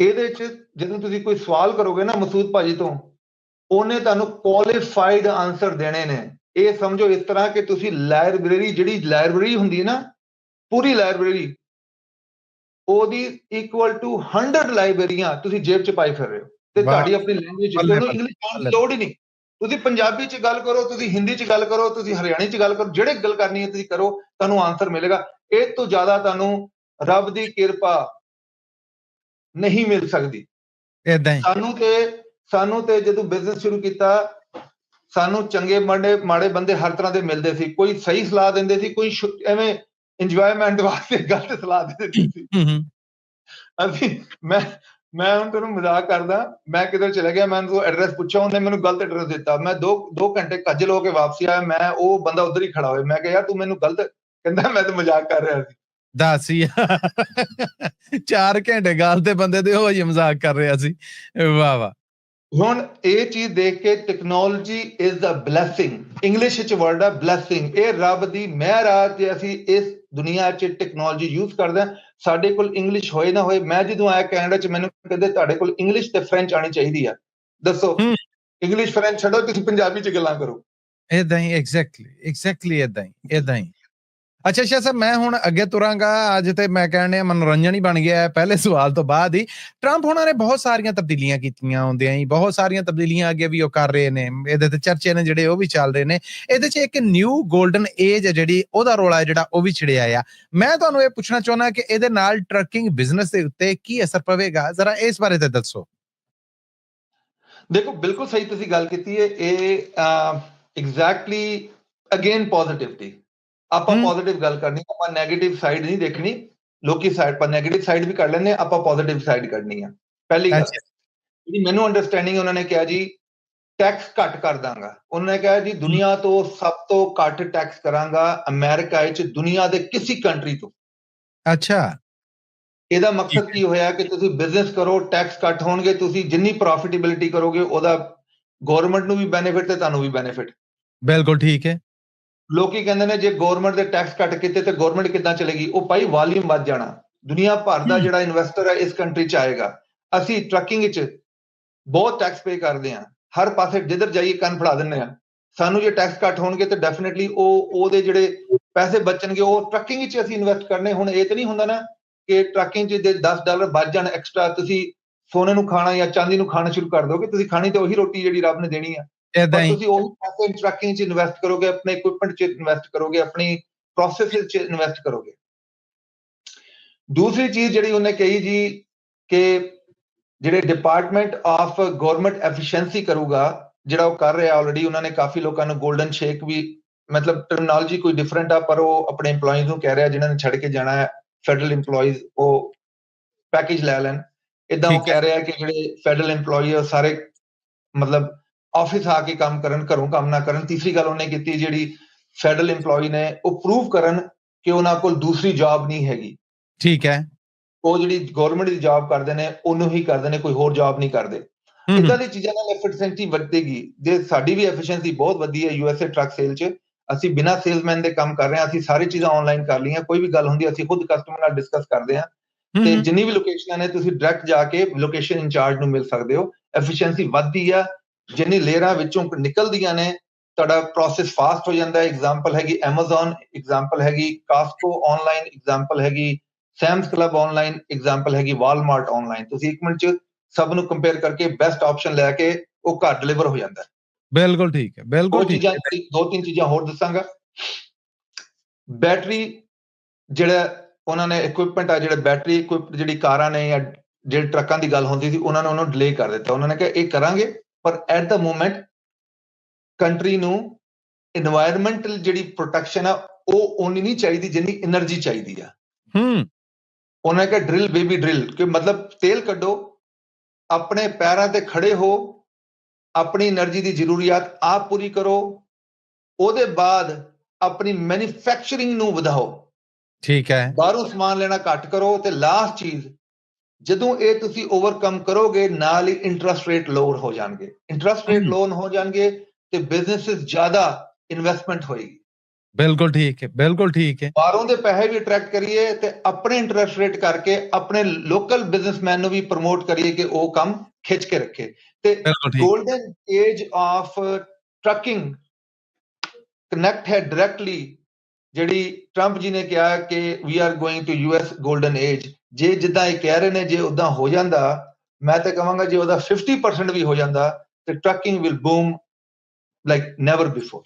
B: ਇਹਦੇ 'ਚ ਜਦੋਂ ਤੁਸੀਂ ਕੋਈ ਸਵਾਲ ਕਰੋਗੇ ਨਾ ਮਸੂਦ ਭਾਜੀ ਤੋਂ ਉਹਨੇ ਤੁਹਾਨੂੰ ਕੁਆਲੀਫਾਈਡ ਆਨਸਰ ਦੇਣੇ ਨੇ। ਇਹ ਸਮਝੋ ਇਸ ਤਰ੍ਹਾਂ ਕਿ ਤੁਸੀਂ ਲਾਇਬ੍ਰੇਰੀ ਜਿਹੜੀ ਲਾਇਬ੍ਰੇਰੀ ਹੁੰਦੀ ਹੈ ਨਾ ਪੂਰੀ ਲਾਇਬ੍ਰੇਰੀ ਉਹਦੀ ਇਕੁਅਲ ਟੂ 100 ਲਾਇਬ੍ਰੇਰੀਆਂ ਤੁਸੀਂ ਜੇਬ 'ਚ ਪਾਈ ਫਿਰ ਰਹੇ ਹੋ। ਤੇ। ਤੁਹਾਡੀ ਆਪਣੀ ਲੈਂਗੁਏਜ ਤੁਹਾਨੂੰ ਇੰਗਲਿਸ਼ ਦੀ। ਲੋੜ ਹੀ ਨਹੀਂ। ਤੁਸੀਂ ਪੰਜਾਬੀ 'ਚ ਗੱਲ ਕਰੋ ਤੁਸੀਂ ਹਿੰਦੀ 'ਚ ਗੱਲ ਕਰੋ ਤੁਸੀਂ ਹਰਿਆਣੀ 'ਚ ਗੱਲ ਕਰੋ ਜਿਹੜੇ ਗੱਲ ਕਰਨੀ ਹੈ ਤੁਸੀਂ ਕਰੋ ਤੁਹਾਨੂੰ ਆਨਸਰ ਮਿਲੇਗਾ। ਇਹ ਤੋਂ ਜ਼ਿਆਦਾ ਤੁਹਾਨੂੰ ਰੱਬ ਦੀ ਕਿਰਪਾ ਨਹੀਂ ਮਿਲ ਸਕਦੀ।
C: ਇਦਾਂ ਹੀ।
B: ਸਾਨੂੰ ਤੇ ਸਾਨੂੰ ਤੇ ਜਦੋਂ ਬਿਜ਼ਨਸ ਸ਼ੁਰੂ ਕੀਤਾ ਸਾਨੂੰ ਚੰਗੇ ਮਾੜੇ ਮਾੜੇ ਬੰਦੇ ਹਰ ਤਰ੍ਹਾਂ ਦੇ ਮਿਲਦੇ ਸੀ। ਕੋਈ ਸਹੀ ਸਲਾਹ ਦਿੰਦੇ ਸੀ ਕੋਈ ਐਵੇਂ ਇੰਜੋਇਮੈਂਟ ਵਾਸਤੇ ਗਲਤ ਸਲਾਹ ਦੇ ਦਿੰਦੇ ਸੀ। ਅਸੀਂ ਮੈਂ ਮੈਂ ਹੁਣ ਤੈਨੂੰ ਮਜ਼ਾਕ ਕਰਦਾ ਮੈਂ ਕਿਧਰ ਚਲੇ ਗਿਆ ਮੈਂ ਉਹਨੂੰ ਐਡਰੈਸ ਪੁੱਛਿਆ ਉਹਨੇ ਮੈਨੂੰ ਗਲਤ ਐਡਰੈਸ ਦਿੱਤਾ। ਮੈਂ 2 2 ਘੰਟੇ ਕੱਜਲ ਹੋ ਕੇ ਵਾਪਸੀ ਆਇਆ ਮੈਂ ਉਹ ਬੰਦਾ ਉਧਰ ਹੀ ਖੜਾ ਹੋਇਆ। ਮੈਂ ਕਿਹਾ ਯਾਰ ਤੂੰ ਮੈਨੂੰ ਗਲਤ ਕਹਿੰਦਾ ਮੈਂ ਤਾਂ ਮਜ਼ਾਕ ਕਰ ਰਿਹਾ ਸੀ।
C: ਦੱਸ ਯਾਰ 4 ਘੰਟੇ ਗੱਲ ਤੇ ਬੰਦੇ ਦੇ ਹੋ ਜੀ ਮਜ਼ਾਕ ਕਰ ਰਿਹਾ ਸੀ। ਵਾਹ ਵਾਹ।
B: ਹੁਣ ਇਹ ਚੀਜ਼ ਦੇਖ ਕੇ technology is the blessing English ਵਿੱਚ ਵਰਡ ਆ ਬਲੇਸਿੰਗ ਇਹ ਰੱਬ ਦੀ ਮਿਹਰ ਆ ਕਿ ਅਸੀਂ ਇਸ ਦੁਨੀਆ 'ਚ ਟੈਕਨੋਲੋਜੀ ਯੂਜ਼ ਕਰਦੇ ਹਾਂ। ਸਾਡੇ ਕੋਲ ਇੰਗਲਿਸ਼ ਹੋਏ ਨਾ ਹੋਏ ਮੈਂ ਜਦੋਂ ਆਇਆ ਕੈਨੇਡਾ 'ਚ ਮੈਨੂੰ ਕਹਿੰਦੇ ਤੁਹਾਡੇ ਕੋਲ ਇੰਗਲਿਸ਼ ਤੇ ਫ੍ਰੈਂਚ ਆਣੀ ਚਾਹੀਦੀ ਆ। ਦੱਸੋ। ਇੰਗਲਿਸ਼ ਫ੍ਰੈਂਚ ਛੱਡੋ ਤੁਸੀਂ ਪੰਜਾਬੀ 'ਚ ਗੱਲਾਂ ਕਰੋ।
C: ਇਦਾਂ ਹੀ ਐਗਜ਼ੈਕਟਲੀ ਐਗਜ਼ੈਕਟਲੀ ਇਦਾਂ ਹੀ ਇਦਾਂ ਹੀ। ਅੱਛਾ ਅੱਛਾ, ਸਰ, ਮੈਂ ਹੁਣ ਅੱਗੇ ਤੁਰਾਂਗਾ। ਅੱਜ ਤੇ ਮੈਂ ਕਹਿੰਦੇ ਮਨੋਰੰਜਨ ਹੀ ਬਣ ਗਿਆ ਹੈ, ਪਹਿਲੇ ਸਵਾਲ ਤੋਂ ਬਾਅਦ ਹੀ। ਟਰੰਪ ਉਹਨਾਂ ਨੇ ਬਹੁਤ ਸਾਰੀਆਂ ਤਬਦੀਲੀਆਂ ਕੀਤੀਆਂ ਹੁੰਦੀਆਂ ਹੀ ਬਹੁਤ ਸਾਰੀਆਂ ਤਬਦੀਲੀਆਂ ਅੱਗੇ ਵੀ ਉਹ ਕਰ ਰਹੇ ਨੇ। ਇਹਦੇ ਤੇ ਚਰਚੇ ਨੇ ਜਿਹੜੇ, ਉਹ ਵੀ ਚੱਲ ਰਹੇ ਨੇ। ਇਹਦੇ 'ਚ ਇੱਕ ਨਿਊ 골ਡਨ ਏਜ ਹੈ ਜਿਹੜੀ, ਉਹਦਾ ਰੋਲਾ ਹੈ ਜਿਹੜਾ, ਉਹ ਵੀ ਛਿੜਿਆ ਆ। ਮੈਂ ਤੁਹਾਨੂੰ ਇਹ ਪੁੱਛਣਾ ਚਾਹੁੰਦਾ ਕਿ ਇਹਦੇ ਨਾਲ ਟਰੱਕਿੰਗ ਬਿਜ਼ਨਸ ਦੇ ਉੱਤੇ ਕੀ ਅਸਰ ਪਵੇਗਾ? ਜ਼ਰਾ ਇਸ ਬਾਰੇ ਤੇ ਦੱਸੋ।
B: ਦੇਖੋ, ਬਿਲਕੁਲ ਸਹੀ ਤੁਸੀਂ ਗੱਲ ਕੀਤੀ ਹੈ। ਇਹ ਐਗਜ਼ੈਕਟਲੀ ਅਗੇਨ ਪੋਜ਼ਿਟਿਵਿਟੀ ਆਪਾਂ। ਪੋਜ਼ਿਟਿਵ ਗੱਲ ਕਰਨੀ ਆਪਾਂ 네ਗੇਟਿਵ ਸਾਈਡ ਨਹੀਂ ਦੇਖਣੀ। ਲੋਕੀ ਸਾਈਡ ਪਰ 네ਗੇਟਿਵ ਸਾਈਡ ਵੀ ਲੈਂਦੇ ਆ, ਆਪਾਂ ਪੋਜ਼ਿਟਿਵ ਸਾਈਡ ਕੱਢਣੀ ਆ। ਪਹਿਲੀ ਗੱਲ। ਜਿਹੜੀ ਮੈਨੂੰ ਅੰਡਰਸਟੈਂਡਿੰਗ ਉਹਨਾਂ ਨੇ ਕਿਹਾ ਜੀ ਟੈਕਸ ਘੱਟ ਕਰ ਦਾਂਗਾ। ਉਹਨਾਂ ਨੇ ਕਿਹਾ ਜੀ ਦੁਨੀਆ ਤੋਂ ਸਭ ਤੋਂ ਘੱਟ ਟੈਕਸ ਕਰਾਂਗਾ ਅਮਰੀਕਾ ਵਿੱਚ ਦੁਨੀਆ ਦੇ ਕਿਸੇ ਕੰਟਰੀ ਤੋਂ।
C: ਅੱਛਾ।
B: ਇਹਦਾ ਮਕਸਦ ਕੀ ਹੋਇਆ ਕਿ ਤੁਸੀਂ ਬਿਜ਼ਨਸ ਕਰੋ ਟੈਕਸ ਕੱਟ ਹੋਣਗੇ ਤੁਸੀਂ ਜਿੰਨੀ ਪ੍ਰੋਫਿਟੇਬਿਲਿਟੀ ਕਰੋਗੇ ਉਹਦਾ ਗਵਰਨਮੈਂਟ ਨੂੰ ਵੀ ਬੈਨੀਫਿਟ ਤੇ ਤੁਹਾਨੂੰ ਵੀ ਬੈਨੀਫਿਟ
C: ਬਿਲਕੁਲ ਠੀਕ ਹੈ।
B: ਲੋਕੀ ਕਹਿੰਦੇ ਨੇ ਜੇ ਗਵਰਨਮੈਂਟ ਦੇ ਟੈਕਸ ਕੱਟ ਕੀਤੇ ਤੇ ਗਵਰਨਮੈਂਟ ਕਿੱਦਾਂ ਚਲੇਗੀ? ਉਹ ਭਾਈ ਵਾਲੀਅਮ ਵੱਧ ਜਾਣਾ। ਦੁਨੀਆ ਭਰ ਦਾ। ਜਿਹੜਾ ਇਨਵੈਸਟਰ ਹੈ ਇਸ ਕੰਟਰੀ ਚ ਆਏਗਾ। ਅਸੀਂ ਟਰੱਕਿੰਗ ਵਿੱਚ ਬਹੁਤ ਟੈਕਸ ਪੇ ਕਰਦੇ ਹਾਂ। ਹਰ ਪਾਸੇ ਜਿੱਧਰ ਜਾਈਏ ਕੰਨ ਫੜਾ ਦਿੰਦੇ ਆ ਸਾਨੂੰ ਜੇ ਟੈਕਸ ਕੱਟ ਹੋਣਗੇ ਤੇ ਡੈਫੀਨਿਟਲੀ ਉਹ ਉਹਦੇ ਜਿਹੜੇ ਪੈਸੇ ਬਚਣਗੇ ਉਹ ਟਰੱਕਿੰਗ ਵਿੱਚ ਅਸੀਂ ਇਨਵੈਸਟ ਕਰਨੇ। ਹੁਣ ਇਹ ਤੇ ਨਹੀਂ ਹੁੰਦਾ ਨਾ ਕਿ ਟਰੱਕਿੰਗ 'ਚ ਜੇ 10 ਡਾਲਰ ਬਚ ਜਾਣ ਐਕਸਟਰਾ ਤੁਸੀਂ ਸੋਨੇ ਨੂੰ ਖਾਣਾ ਜਾਂ ਚਾਂਦੀ ਨੂੰ ਖਾਣਾ ਸ਼ੁਰੂ ਕਰ ਦੋਗੇ ਤੁਸੀਂ ਖਾਣੀ ਤੇ ਉਹੀ ਰੋਟੀ ਜਿਹੜੀ ਰੱਬ ਨੇ ਦੇਣੀ ਆ।
C: ਇਦਾਂ ਹੀ।
B: ਤੁਸੀਂ ਉਹ ਪੈਸੇ ਟਰੱਕਿੰਗ 'ਚ ਇਨਵੈਸਟ ਕਰੋਗੇ ਆਪਣੇ ਇਕਵਿਪਮੈਂਟ 'ਚ ਇਨਵੈਸਟ ਕਰੋਗੇ ਆਪਣੀ ਪ੍ਰੋਸੈਸ 'ਚ ਇਨਵੈਸਟ ਕਰੋਗੇ। ਦੂਸਰੀ ਚੀਜ਼ ਜਿਹੜੀ ਉਹਨੇ ਕਹੀ ਜੀ ਕਿ ਜਿਹੜੇ ਡਿਪਾਰਟਮੈਂਟ ਆਫ ਗਵਰਨਮੈਂਟ ਐਫੀਸ਼ੀਐਂਸੀ ਕਰੂਗਾ ਜਿਹੜਾ ਉਹ ਕਰ ਰਿਹਾ ਆਲਰੇਡੀ ਉਹਨਾਂ ਨੇ ਕਾਫੀ ਲੋਕਾਂ ਨੂੰ 골ਡਨ ਸ਼ੇਕ ਵੀ ਮਤਲਬ ਟਰਮੀਨੋਲੋਜੀ ਕੋਈ ਡਿਫਰੈਂਟ ਆ ਪਰ ਉਹ ਆਪਣੇ EMPLOYEES ਨੂੰ ਕਹਿ ਰਿਹਾ ਜਿਨ੍ਹਾਂ ਨੇ ਛੱਡ ਕੇ ਜਾਣਾ ਹੈ ਫੈਡਰਲ EMPLOYEES ਉਹ ਪੈਕੇਜ ਲੈ ਲੈਣ। ਇਦਾਂ ਉਹ। ਕਹਿ ਰਿਹਾ ਕਿ ਜਿਹੜੇ ਫੈਡਰਲ EMPLOYEE ਸਾਰੇ ਮਤਲਬ ਆਫਿਸ ਆ ਕੇ ਕੰਮ ਕਰਨ ਘਰੋਂ ਕੰਮ ਨਾ ਕਰਨ। ਤੀਸਰੀ ਗੱਲ ਉਹਨੇ ਕੀਤੀ ਜਿਹੜੀ ਫੈਡਰਲ EMPLOYEE ਨੇ ਉਹ ਪ੍ਰੂਵ ਕਰਨ ਕਿ ਉਹਨਾਂ ਕੋਲ ਦੂਸਰੀ ਜੌਬ ਨਹੀਂ ਹੈਗੀ।
C: ਠੀਕ ਹੈ।
B: ਉਹ ਜਿਹੜੀ ਗਵਰਨਮੈਂਟ ਦੀ ਜੌਬ ਕਰਦੇ ਨੇ ਉਹਨੂੰ ਹੀ ਕਰਦੇ ਨੇ ਕੋਈ ਹੋਰ ਜੌਬ ਨਹੀਂ ਕਰਦੇ। ਇਦਾਂ ਦੀ ਚੀਜ਼ਾਂ ਨਾਲ ਐਫੀਸ਼ੀਐਂਸੀ ਵਧੇਗੀ। ਜੇ ਸਾਡੀ ਵੀ ਐਫੀਸ਼ੀਐਂਸੀ ਬਹੁਤ ਵਧੀ ਹੈ ਯੂਐਸਏ ਟਰੱਕ ਸੇਲ 'ਚ ਅਸੀਂ ਬਿਨਾਂ ਸੇਲਸਮੈਨ ਦੇ ਕੰਮ ਕਰ ਰਹੇ ਹਾਂ ਅਸੀਂ ਸਾਰੀ ਚੀਜ਼ਾਂ ਆਨਲਾਈਨ ਕਰ ਲਈਆਂ ਕੋਈ ਵੀ ਗੱਲ ਹੁੰਦੀ ਅਸੀਂ ਖੁਦ ਕਸਟਮਰ ਨਾਲ ਡਿਸਕਸ ਕਰਦੇ ਹਾਂ। ਤੇ ਜਿੰਨੀ ਵੀ ਲੋਕੇਸ਼ਨਾਂ ਨੇ ਤੁਸੀਂ ਡਾਇਰੈਕਟ ਜਾ ਕੇ ਲੋਕੇਸ਼ਨ ਇੰਚਾਰਜ ਨੂੰ ਮਿਲ ਸਕਦੇ ਹੋ। ਐਫੀਸ਼ੀਐਂਸੀ ਵੱਧਦੀ ਆ ਜਿੰਨੀ ਲੇਅਰਾਂ ਵਿੱਚੋਂ ਨਿਕਲਦੀਆਂ ਨੇ ਤੁਹਾਡਾ ਪ੍ਰੋਸੈਸ ਫਾਸਟ ਹੋ ਜਾਂਦਾ ਹੈ। ਐਗਜ਼ਾਮਪਲ ਹੈਗੀ Amazon ਐਗਜ਼ਾਮਪਲ ਹੈਗੀ ਕਾਸਕੋ ਆਨਲਾਈਨ ਐਗਜ਼ਾਮਪਲ ਹੈਗੀ ਸੈਮਸ ਕਲੱਬ ਆਨਲਾਈਨ ਐਗਜ਼ਾਮਪਲ ਹੈਗੀ ਵਾਲਮਾਰਟ ਆਨਲਾਈਨ ਤੁਸੀਂ ਇੱਕ ਮਿੰਟ ਚ ਸਭ ਨੂੰ ਕੰਪੇਅਰ ਕਰਕੇ ਬੈਸਟ ਆਪਸ਼ਨ ਲੈ ਕੇ ਉਹ ਘਰ ਡਿਲੀਵਰ ਹੋ ਜਾਂਦਾ ਹੈ।
C: ਬਿਲਕੁਲ ਠੀਕ ਹੈ ਬਿਲਕੁਲ ਠੀਕ ਹੈ।
B: ਦੋ ਤਿੰਨ ਚੀਜ਼ਾਂ ਹੋਰ ਦੱਸਾਂਗਾ। ਬੈਟਰੀ ਜਿਹੜਾ ਉਹਨਾਂ ਨੇ ਇਕਵਿਪਮੈਂਟ ਆ ਜਿਹੜੇ ਬੈਟਰੀ ਇਕਵਿਪਡ ਜਿਹੜੀ ਕਾਰਾਂ ਨੇ ਜਾਂ ਜਿਹੜੇ ਟਰੱਕਾਂ ਦੀ ਗੱਲ ਹੁੰਦੀ ਸੀ ਉਹਨਾਂ ਨੇ ਉਹਨੂੰ ਡਿਲੇ ਕਰ ਦਿੱਤਾ। ਉਹਨਾਂ ਨੇ ਕਿਹਾ ਇਹ ਕਰਾਂਗੇ ਪਰ ਐਟ ਦਾ ਮੂਮੈਂਟ ਕੰਟਰੀ ਨੂੰ এনवायरमेंटਲ ਜਿਹੜੀ ਪ੍ਰੋਟੈਕਸ਼ਨ ਆ ਉਹ ਓਨੀ ਨਹੀਂ ਚਾਹੀਦੀ ਜਿੰਨੀ એનર્ਜੀ ਚਾਹੀਦੀ ਆ।
C: ਹੂੰ।
B: ਉਹਨਾਂ ਕਾ ਡਰਿਲ ਬੇਬੀ ਡਰਿਲ ਕਿ ਮਤਲਬ ਤੇਲ ਕੱਢੋ ਆਪਣੇ ਪੈਰਾਂ ਤੇ ਖੜੇ ਹੋ ਆਪਣੀ એનર્ਜੀ ਦੀ ਜ਼ਰੂਰੀਅਤ ਆਪ ਪੂਰੀ ਕਰੋ ਉਹਦੇ ਬਾਅਦ ਆਪਣੀ ਮੈਨੂਫੈਕਚਰਿੰਗ ਨੂੰ ਵਧਾਓ।
C: ਠੀਕ ਹੈ।
B: ਬਾਹਰੋਂ ਸਮਾਨ ਲੈਣਾ ਘੱਟ ਕਰੋ ਤੇ ਲਾਸਟ ਚੀਜ਼ ਜਦੋਂ ਇਹ ਤੁਸੀਂ ਓਵਰਕਮ ਕਰੋਗੇ ਨਾਲ ਹੀ ਇੰਟਰਸਟ ਰੇਟ ਲੋਅਰ ਹੋ ਜਾਣਗੇ। Interest rate. ਲੋਨ ਹੋ ਜਾਣਗੇ ਤੇ ਬਿਜ਼ਨੈਸਸ ਜ਼ਿਆਦਾ ਇਨਵੈਸਟਮੈਂਟ ਹੋਏਗੀ।
C: ਬਿਲਕੁਲ ਠੀਕ ਹੈ ਬਿਲਕੁਲ ਠੀਕ ਹੈ।
B: ਬਾਹਰੋਂ ਦੇ ਪੈਸੇ ਵੀ ਅਟਰੈਕਟ ਕਰੀਏ ਤੇ ਆਪਣੇ ਇੰਟਰਸਟ ਰੇਟ ਕਰਕੇ ਆਪਣੇ ਲੋਕਲ ਬਿਜ਼ਨਸਮੈਨ ਨੂੰ ਵੀ ਪ੍ਰਮੋਟ ਕਰੀਏ ਕਿ ਉਹ ਕੰਮ ਖਿੱਚ ਕੇ ਰੱਖੇ। ਤੇ age of uh, trucking connect ਹੈ directly ਜਿਹੜੀ ਟਰੰਪ ਜੀ ਨੇ ਕਿਹਾ ਕਿ we are going to US golden age ਜੇ ਜਿੱਦਾਂ ਇਹ ਕਹਿ ਰਹੇ ਨੇ ਜੇ ਉਦਾਂ ਹੋ ਜਾਂਦਾ ਮੈਂ ਤਾਂ ਕਹਾਂਗਾ ਜੇ ਉਹਦਾ 50% ਵੀ ਹੋ ਜਾਂਦਾ ਤੇ trucking will boom like never before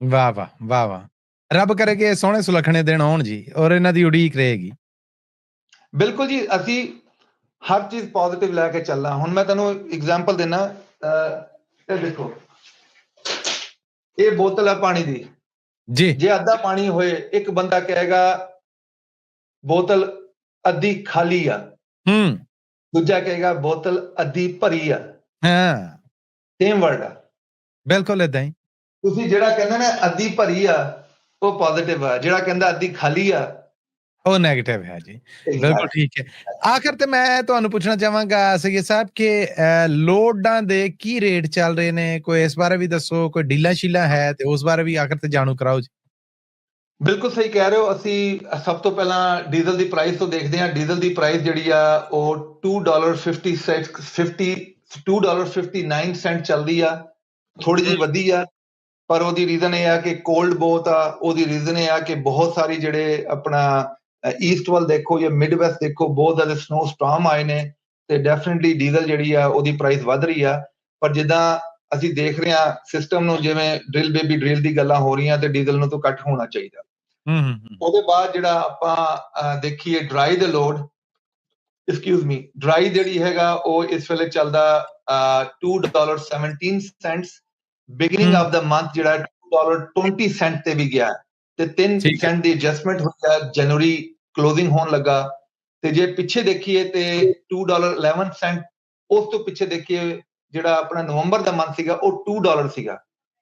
C: ਵਾਹ ਵਾਹ ਵਾਹ ਵਾਹ। ਰੱਬ ਕਰੇ ਕਿ ਸੋਹਣੇ ਸੁਲੱਖਣੇ ਦਿਨ ਆਉਣ ਜੀ ਔਰ ਇਹਨਾਂ ਦੀ ਉਡੀਕ ਰਹੇਗੀ।
B: ਬਿਲਕੁਲ ਜੀ ਅਸੀਂ ਹਰ ਚੀਜ਼ ਪੋਜ਼ਿਟਿਵ ਲੈ ਕੇ ਚੱਲਣਾ। ਹੁਣ ਮੈਂ ਤੁਹਾਨੂੰ ਐਗਜ਼ਾਮਪਲ ਦੇਣਾ ਇਹ ਦੇਖੋ ਇਹ ਬੋਤਲ ਹੈ ਪਾਣੀ ਦੀ।
C: ਜੀ।
B: ਜੇ ਅੱਧਾ ਪਾਣੀ ਹੋਏ ਇੱਕ ਬੰਦਾ ਕਹੇਗਾ ਬੋਤਲ ਅੱਧੀ ਖਾਲੀ ਆ।
C: ਹੂੰ।
B: ਦੂਜਾ ਕਹੇਗਾ ਬੋਤਲ ਅੱਧੀ ਭਰੀ ਆ।
C: ਹਾਂ।
B: ਸੇਮ ਵਰਡ ਆ।
C: ਬਿਲਕੁਲ ਇਦਾਂ ਹੀ।
B: ਤੁਸੀਂ ਜਿਹੜਾ ਕਹਿੰਦਾ ਨਾ ਅੱਧੀ ਭਰੀ ਆ ਉਹ ਪੋਜ਼ਿਟਿਵ ਆ। ਜਿਹੜਾ ਕਹਿੰਦਾ ਅੱਧੀ ਖਾਲੀ ਆ
C: ਉਹ 네ਗੇਟਿਵ ਹੈ ਜੀ। ਬਿਲਕੁਲ ਠੀਕ ਹੈ। ਆਖਰ ਤੇ ਮੈਂ ਤੁਹਾਨੂੰ ਪੁੱਛਣਾ ਚਾਹਾਂਗਾ ਸਈਦ ਸਾਹਿਬ ਕਿ ਲੋਡਾਂ ਦੇ ਕੀ ਰੇਟ ਚੱਲ ਰਹੇ ਨੇ? ਕੋਈ ਇਸ ਬਾਰੇ ਵੀ ਦੱਸੋ ਕੋਈ ਡੀਲਾ ਸ਼ੀਲਾ ਹੈ ਤੇ ਉਸ ਬਾਰੇ ਵੀ ਆਖਰ ਤੇ ਜਾਣੂ ਕਰਾਓ ਜੀ।
B: ਬਿਲਕੁਲ ਸਹੀ ਕਹਿ ਰਹੇ ਹੋ। ਅਸੀਂ ਸਭ ਤੋਂ ਪਹਿਲਾਂ ਡੀਜ਼ਲ ਦੀ ਪ੍ਰਾਈਸ ਤੋਂ ਦੇਖਦੇ ਹਾਂ। ਡੀਜ਼ਲ ਦੀ ਪ੍ਰਾਈਸ ਜਿਹੜੀ ਆ ਉਹ 2.50 ਸੈਂਟ 50 2.59 ਸੈਂਟ ਚੱਲਦੀ ਆ। ਥੋੜੀ ਜਿਹੀ ਵਧੀ ਆ ਪਰ ਉਹਦੀ ਰੀਜ਼ਨ ਇਹ ਆ ਕਿ ਕੋਲਡ ਬਹੁਤ ਆ। ਉਹਦੀ ਰੀਜ਼ਨ ਇਹ ਆ ਕਿ ਬਹੁਤ ਸਾਰੀ ਜਿਹੜੇ ਆਪਣਾ ਈਸਟ ਵੱਲ ਦੇਖੋ ਜਾਂ ਮਿਡ ਵੈਸਟ ਦੇਖੋ ਬਹੁਤ ਜ਼ਿਆਦਾ ਸਨੋ ਸਟਾਰਮ ਆਏ ਨੇ ਤੇ ਡੈਫੀਨਿਟਲੀ ਡੀਜ਼ਲ ਜਿਹੜੀ ਆ ਉਹਦੀ ਪ੍ਰਾਈਸ ਵਧ ਰਹੀ ਆ। ਪਰ ਜਿੱਦਾਂ ਅਸੀਂ ਦੇਖ ਰਹੇ ਹਾਂ ਸਿਸਟਮ ਨੂੰ ਜਿਵੇਂ ਡਰਿਲ ਬੇਬੀ ਡਰਿਲ ਦੀ ਗੱਲਾਂ ਹੋ ਰਹੀਆਂ ਤੇ ਡੀਜ਼ਲ ਨੂੰ ਤਾਂ ਘੱਟ ਹੋਣਾ ਚਾਹੀਦਾ।
C: ਹੂੰ ਹੂੰ
B: ਉਹਦੇ ਬਾਅਦ ਜਿਹੜਾ ਆਪਾਂ ਦੇਖੀਏ ਡਰਾਈ ਦੇ ਲੋਡ ਐਕਸਕਿਊਜ਼ ਮੀ ਡਰਾਈ ਜਿਹੜੀ ਹੈਗਾ ਉਹ ਇਸ ਵੇਲੇ ਚੱਲਦਾ ਅਹ, $2.17 cents beginning. Of the month ਜਿਹੜਾ $2.20 ਸੈਂਟ ਤੇ ਵੀ ਗਿਆ। ਤੇ 3
C: ਠੀਕ ਹੈ।
B: ਸੈਂਟ ਦੀ ਐਡਜਸਟਮੈਂਟ ਹੋਈ ਹੈ ਜਨਵਰੀ ਕਲੋਜ਼ਿੰਗ ਹੋਣ ਲੱਗਾ। ਤੇ ਜੇ ਪਿੱਛੇ ਦੇਖੀਏ ਤੇ $2.11 ਸੈਂਟ ਉਸ ਤੋਂ ਪਿੱਛੇ ਦੇਖੀਏ ਜਿਹੜਾ ਆਪਣਾ ਨਵੰਬਰ ਦਾ ਮੰਥ ਸੀਗਾ ਉਹ $2 ਸੀਗਾ।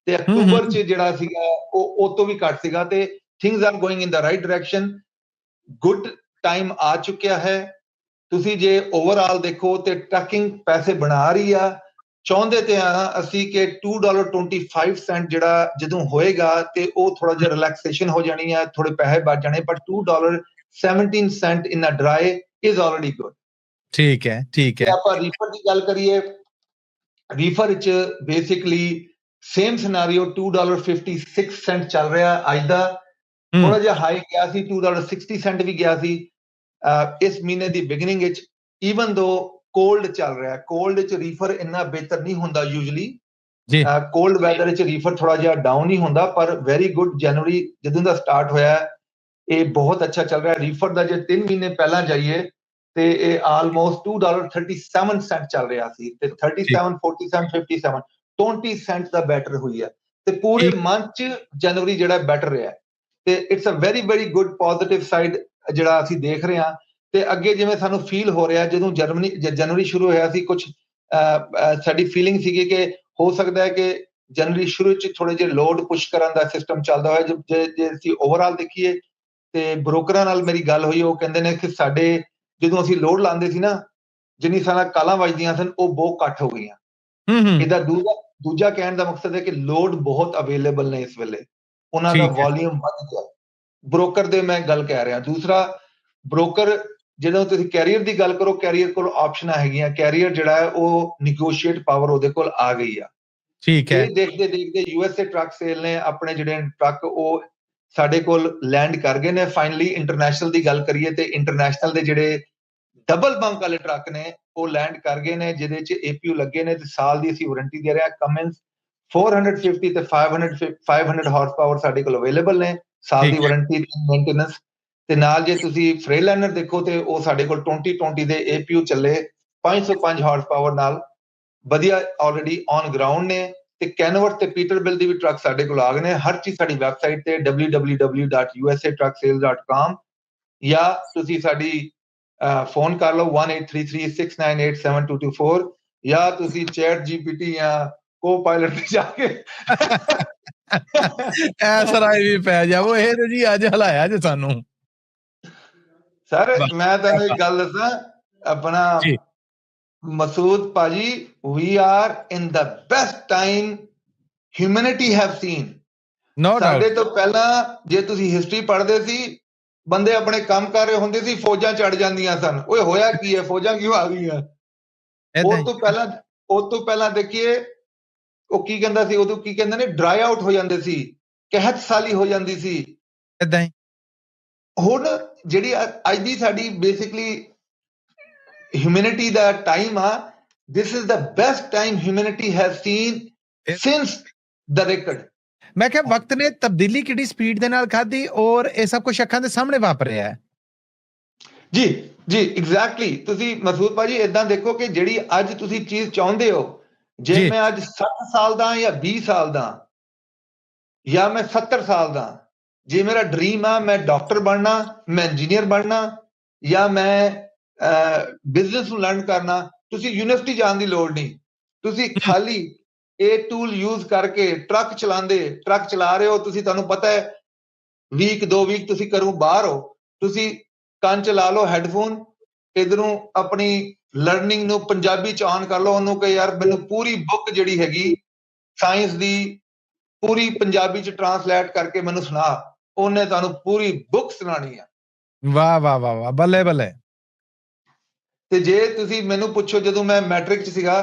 B: ਤੇ ਅਕਤੂਬਰ ਚ ਜਿਹੜਾ ਸੀਗਾ ਉਹ ਉਹ ਤੋਂ ਵੀ ਘੱਟ ਸੀਗਾ। ਤੇ things are going in the right direction good time ਆ ਚੁੱਕਿਆ ਹੈ। ਤੁਸੀਂ ਜੇ ਓਵਰਆਲ ਦੇਖੋ ਤੇ ਟਰਕਿੰਗ ਪੈਸੇ ਬਣਾ ਰਹੀ ਆ। ਚਾਹੁੰਦੇ ਤੇ ਆ ਅਸੀਂ ਕਿ $2.25 ਸੈਂਟ ਜਿਹੜਾ ਜਦੋਂ ਹੋਏਗਾ ਤੇ ਉਹ ਥੋੜਾ ਜਿਹਾ ਰਿਲੈਕਸੇਸ਼ਨ ਹੋ ਜਾਣੀ ਆ ਥੋੜੇ ਪੈਸੇ ਬਚ ਜਾਣੇ ਪਰ $2.17 cent in a dry is already good
C: ਠੀਕ ਹੈ ਠੀਕ ਹੈ।
B: ਆਪਾਂ ਰੀਫਰ ਦੀ ਗੱਲ ਕਰੀਏ ਰੀਫਰ ਵਿੱਚ ਬੇਸਿਕਲੀ ਸੇਮ ਸਿਨੈਰੀਓ $2.56 ਸੈਂਟ ਚੱਲ ਰਿਹਾ ਅੱਜ ਦਾ।
C: ਹੂੰ,
B: ਥੋੜਾ ਜਿਹਾ ਹਾਈ ਗਿਆ ਸੀ 2.60 ਸੈਂਟ ਵੀ ਗਿਆ ਸੀ ਇਸ ਮਹੀਨੇ ਦੀ ਬਿਗਨਿੰਗ ਵਿੱਚ ਈਵਨ ਦੋ ਕੋਲਡ ਚੱਲ ਰਿਹਾ ਕੋਲਡ ਵਿੱਚ ਰੀਫਰ ਇੰਨਾ ਬਿਹਤਰ ਨਹੀਂ ਹੁੰਦਾ ਯੂਜੂਲੀ
C: ਜੀ।
B: ਕੋਲਡ ਵੈਦਰ ਵਿੱਚ ਰੀਫਰ ਥੋੜਾ ਜਿਹਾ ਡਾਊਨ ਹੀ ਹੁੰਦਾ ਪਰ ਵੈਰੀ ਗੁੱਡ ਜਨਵਰੀ ਜਦੋਂ ਦਾ ਸਟਾਰਟ ਹੋਇਆ ਹੈ, ਇਹ ਬਹੁਤ ਅੱਛਾ ਚੱਲ ਰਿਹਾ ਰੀਫਰ ਦਾ ਜੇ 3 ਮਹੀਨੇ ਪਹਿਲਾਂ ਜਾਈਏ ਤੇ ਇਹ ਆਲਮੋਸਟ $2.37 ਸੈਂਟ ਚੱਲ ਰਿਹਾ ਸੀ। ਤੇ 37 47 57 20 ਸੈਂਟ ਦਾ ਬੈਟਰ ਹੋਈ ਹੈ। ਤੇ ਪੂਰੇ। ਮੰਥ ਚ ਜਨਵਰੀ ਜਿਹੜਾ ਬੈਟਰ ਰਿਹਾ। ਤੇ it's a very very good positive side ਜਿਹੜਾ ਅਸੀਂ ਦੇਖ ਰਹੇ ਹਾਂ। ਤੇ ਅੱਗੇ ਜਿਵੇਂ ਸਾਨੂੰ ਫੀਲ ਹੋ ਰਿਹਾ ਜਦੋਂ ਜਰਮਨੀ ਜਨਵਰੀ ਸ਼ੁਰੂ ਹੋਇਆ ਸੀ ਕੁਝ ਸਾਡੀ ਫੀਲਿੰਗ ਸੀਗੀ ਕਿ ਹੋ ਸਕਦਾ ਹੈ ਕਿ ਜਨਵਰੀ ਸ਼ੁਰੂ ਚ ਥੋੜੇ ਜਿਹੇ ਲੋਡ ਪੁਸ਼ ਕਰਨ ਦਾ ਸਿਸਟਮ ਚੱਲਦਾ ਹੋਇਆ ਜੇ- ਜੇ ਅਸੀਂ ਓਵਰਆਲ ਦੇਖੀਏ ਤੇ ਬ੍ਰੋਕਰਾਂ ਨਾਲ ਮੇਰੀ ਗੱਲ ਹੋਈ ਉਹ ਕਹਿੰਦੇ ਨੇ ਕਿ ਸਾਡੇ ਜਦੋਂ ਅਸੀਂ ਲੋਡ ਲਾਉਂਦੇ ਸੀ ਨਾ ਜਿੰਨੀ ਸਾਰਾ ਕਾਲਾਂ ਵੱਜਦੀਆਂ ਸਨ ਉਹ ਬਹੁਤ ਘੱਟ ਹੋ ਗਈਆਂ।
C: ਹੂੰ ਹੂੰ।
B: ਇਹਦਾ ਦੂਜਾ ਦੂਜਾ ਕਹਿਣ ਦਾ ਮਕਸਦ ਹੈ ਕਿ ਲੋਡ ਬਹੁਤ ਅਵੇਲੇਬਲ ਨੇ ਇਸ ਵੇਲੇ। ਉਹਨਾਂ ਦਾ। ਵੋਲਿਊਮ ਵੱਧ ਗਿਆ। ਬ੍ਰੋਕਰ ਦੇ ਮੈਂ ਗੱਲ ਕਹਿ ਰਿਹਾ। ਦੂਸਰਾ ਬ੍ਰੋਕਰ ਜਦੋਂ ਤੁਸੀਂ ਕੈਰੀਅਰ ਦੀ ਗੱਲ ਕਰੋ ਕੈਰੀਅਰ ਕੋਲ ਆਪਸ਼ਨਾਂ ਹੈਗੀਆਂ। ਕੈਰੀਅਰ ਜਿਹੜਾ ਹੈ ਉਹ ਨੈਗੋਸ਼ੀਏਟ ਪਾਵਰ ਉਹਦੇ ਕੋਲ ਆ ਗਈ ਆ।
C: ਠੀਕ ਹੈ।
B: ਇਹ ਦੇਖਦੇ ਦੇਖਦੇ ਯੂਐਸਏ ਟਰੱਕ ਸੇਲ ਨੇ ਆਪਣੇ ਜਿਹੜੇ ਟਰੱਕ ਉਹ ਸਾਡੇ ਕੋਲ ਲੈਂਡ ਕਰ ਗਏ ਨੇ। ਫਾਈਨਲੀ ਇੰਟਰਨੈਸ਼ਨਲ ਦੀ ਗੱਲ ਕਰੀਏ ਤੇ ਇੰਟਰਨੈਸ਼ਨਲ ਦੇ ਜਿਹੜੇ ਡਬਲ ਬੰਕ ਵਾਲੇ ਟਰੱਕ ਨੇ ਉਹ ਲੈਂਡ ਕਰ ਗਏ ਨੇ ਜਿਹਦੇ ਚ ਏਪੀਯੂ ਲੱਗੇ ਨੇ ਤੇ ਸਾਲ ਦੀ ਅਸੀਂ ਵਾਰੰਟੀ ਦੇ ਰਹੇ। ਕਮਿੰਸ 450 ਤੇ 500 500 ਹਾਰਸ ਪਾਵਰ ਸਾਡੇ ਕੋਲ ਅਵੇਲੇਬਲ ਨੇ। ਸਾਲ ਦੀ। ਵਾਰੰਟੀ ਮੇਨਟੇਨੈਂਸ ਤੇ ਨਾਲ ਜੇ ਤੁਸੀਂ ਫ੍ਰੇਲਾਈਨਰ ਦੇਖੋ ਤੇ ਉਹ ਸਾਡੇ ਕੋਲ 2020 ਦੇ ਏਪੀਯੂ ਚੱਲੇ 505 ਹਾਰਸ ਪਾਵਰ ਨਾਲ। ਵਧੀਆ ਆਲਰੇਡੀ ਔਨ ਗਰਾਊਂਡ ਨੇ ਤੇ ਕੈਨਵਰ ਤੇ ਪੀਟਰਬਿਲ ਦੀ ਵੀ ਟਰੱਕ ਸਾਡੇ ਕੋਲ ਆ ਗਏ ਨੇ। ਹਰ ਚੀਜ਼ ਸਾਡੀ ਵੈਬਸਾਈਟ ਤੇ www.usatrucksales.com ਜਾਂ ਤੁਸੀਂ ਸਾਡੀ ਫੋਨ ਕਰ ਲਓ 183369872224 ਜਾਂ ਤੁਸੀਂ ਚੈਟ ਜੀਪੀਟੀ ਜਾਂ ਕੋ-ਪਾਇਲਟ ਤੇ ਜਾ ਕੇ
C: ਐਸਾ ਰਾਈ ਵੀ ਪੈ ਜਾਵੋ, ਇਹ ਤੇ ਜੀ ਅੱਜ ਹਲਾਇਆ ਜੇ ਸਾਨੂੰ।
B: ਸਰ। ਮੈਂ ਤੁਹਾਨੂੰ ਇੱਕ ਗੱਲ ਦੱਸਾਂ ਆਪਣਾ
C: ਜੀ।
B: ਮਸੂਦ ਭਾਜੀ we are in the best time humanity have seen
C: no
B: ਸਾਡੇ
C: ਡਾਊਟ
B: ਤੋਂ ਪਹਿਲਾਂ ਜੇ ਤੁਸੀਂ ਹਿਸਟਰੀ ਪੜ੍ਹਦੇ ਸੀ ਬੰਦੇ ਆਪਣੇ ਕੰਮ ਕਰ ਰਹੇ ਹੁੰਦੇ ਸੀ ਫੌਜਾਂ ਚੜ ਜਾਂਦੀਆਂ ਸਨ। ਓਏ ਹੋਇਆ ਕੀ ਹੈ? ਫੌਜਾਂ ਕਿਉਂ ਆ ਗਈਆਂ? ਉਹ ਤੋਂ ਪਹਿਲਾਂ ਉਹ ਤੋਂ ਪਹਿਲਾਂ ਦੇਖੀਏ ਉਹ ਕੀ ਕਹਿੰਦਾ ਸੀ? ਉਦੋਂ ਕੀ ਕਹਿੰਦੇ ਨੇ? ਡਰਾਈ ਆਊਟ ਹੋ ਜਾਂਦੇ ਸੀ ਕਹਿਤ ਸਾਲੀ ਹੋ ਜਾਂਦੀ ਸੀ।
C: ਇਦਾਂ ਹੀ।
B: ਹੁਣ ਜਿਹੜੀ ਅੱਜ ਦੀ ਸਾਡੀ ਬੇਸਿਕਲੀ ਹਿਊਮੈਨਿਟੀ ਦਾ ਟਾਈਮ ਆ this is the best time humanity has seen since the record.
C: ਮੈਂ ਕਿਹਾ ਵਕਤ ਨੇ ਤਬਦੀਲੀ ਕਿਹੜੀ ਸਪੀਡ ਦੇ ਨਾਲ ਖਾਧੀ ਔਰ ਇਹ ਸਭ ਕੁਝ ਅੱਖਾਂ ਦੇ ਸਾਹਮਣੇ ਵਾਪਰਿਆ ਹੈ?
B: ਜੀ ਜੀ ਐਗਜ਼ੈਕਟਲੀ ਤੁਸੀਂ ਮਸੂਦ ਭਾਜੀ ਇਦਾਂ ਦੇਖੋ ਕਿ ਜਿਹੜੀ ਅੱਜ ਤੁਸੀਂ ਚੀਜ਼ ਚਾਹੁੰਦੇ ਹੋ ਜੇ
C: ਜੀ।
B: ਮੈਂ ਅੱਜ 60 ਸਾਲ ਦਾ ਜਾਂ 20 ਸਾਲ ਦਾ ਜਾਂ ਮੈਂ 70 ਸਾਲ ਦਾ ਜੇ ਮੇਰਾ ਡ੍ਰੀਮ ਆ ਮੈਂ ਡਾਕਟਰ ਬਣਨਾ ਮੈਂ ਇੰਜੀਨੀਅਰ ਬਣਨਾ ਜਾਂ ਮੈਂ ਬਿਜ਼ਨਸ ਨੂੰ ਲਰਨ ਕਰਨਾ ਤੁਸੀਂ ਯੂਨੀਵਰਸਿਟੀ ਜਾਣ ਦੀ ਲੋੜ ਨਹੀਂ। ਤੁਸੀਂ ਖਾਲੀ ਇਹ ਟੂਲ ਯੂਜ਼ ਕਰਕੇ ਟਰੱਕ ਚਲਾਉਂਦੇ ਟਰੱਕ ਚਲਾ ਰਹੇ ਹੋ ਤੁਸੀਂ ਤੁਹਾਨੂੰ ਪਤਾ ਹੈ ਵੀਕ ਦੋ ਵੀਕ ਤੁਸੀਂ ਘਰੋਂ ਬਾਹਰ ਹੋ ਤੁਸੀਂ ਕੰਨ ਚ ਲਾ ਲਓ ਹੈੱਡਫੋਨ ਇਧਰੋਂ ਆਪਣੀ ਲਰਨਿੰਗ ਨੂੰ ਪੰਜਾਬੀ ਚ ਆਨ ਕਰ ਲਓ ਉਹਨੂੰ ਕਿ ਯਾਰ ਮੈਨੂੰ ਪੂਰੀ ਬੁੱਕ ਜਿਹੜੀ ਹੈਗੀ ਸਾਇੰਸ ਦੀ ਪੂਰੀ ਪੰਜਾਬੀ ਚ ਟਰਾਂਸਲੇਟ ਕਰਕੇ ਮੈਨੂੰ ਸੁਣਾ। ਉਹਨੇ ਤੁਹਾਨੂੰ ਪੂਰੀ ਬੁੱਕ ਸੁਣਾਣੀ ਆ।
C: ਵਾਹ ਵਾਹ ਵਾਹ ਵਾਹ ਬੱਲੇ ਬੱਲੇ।
B: ਤੇ ਜੇ ਤੁਸੀਂ ਮੈਨੂੰ ਪੁੱਛੋ ਜਦੋਂ ਮੈਂ ਮੈਟ੍ਰਿਕ ਚ ਸੀਗਾ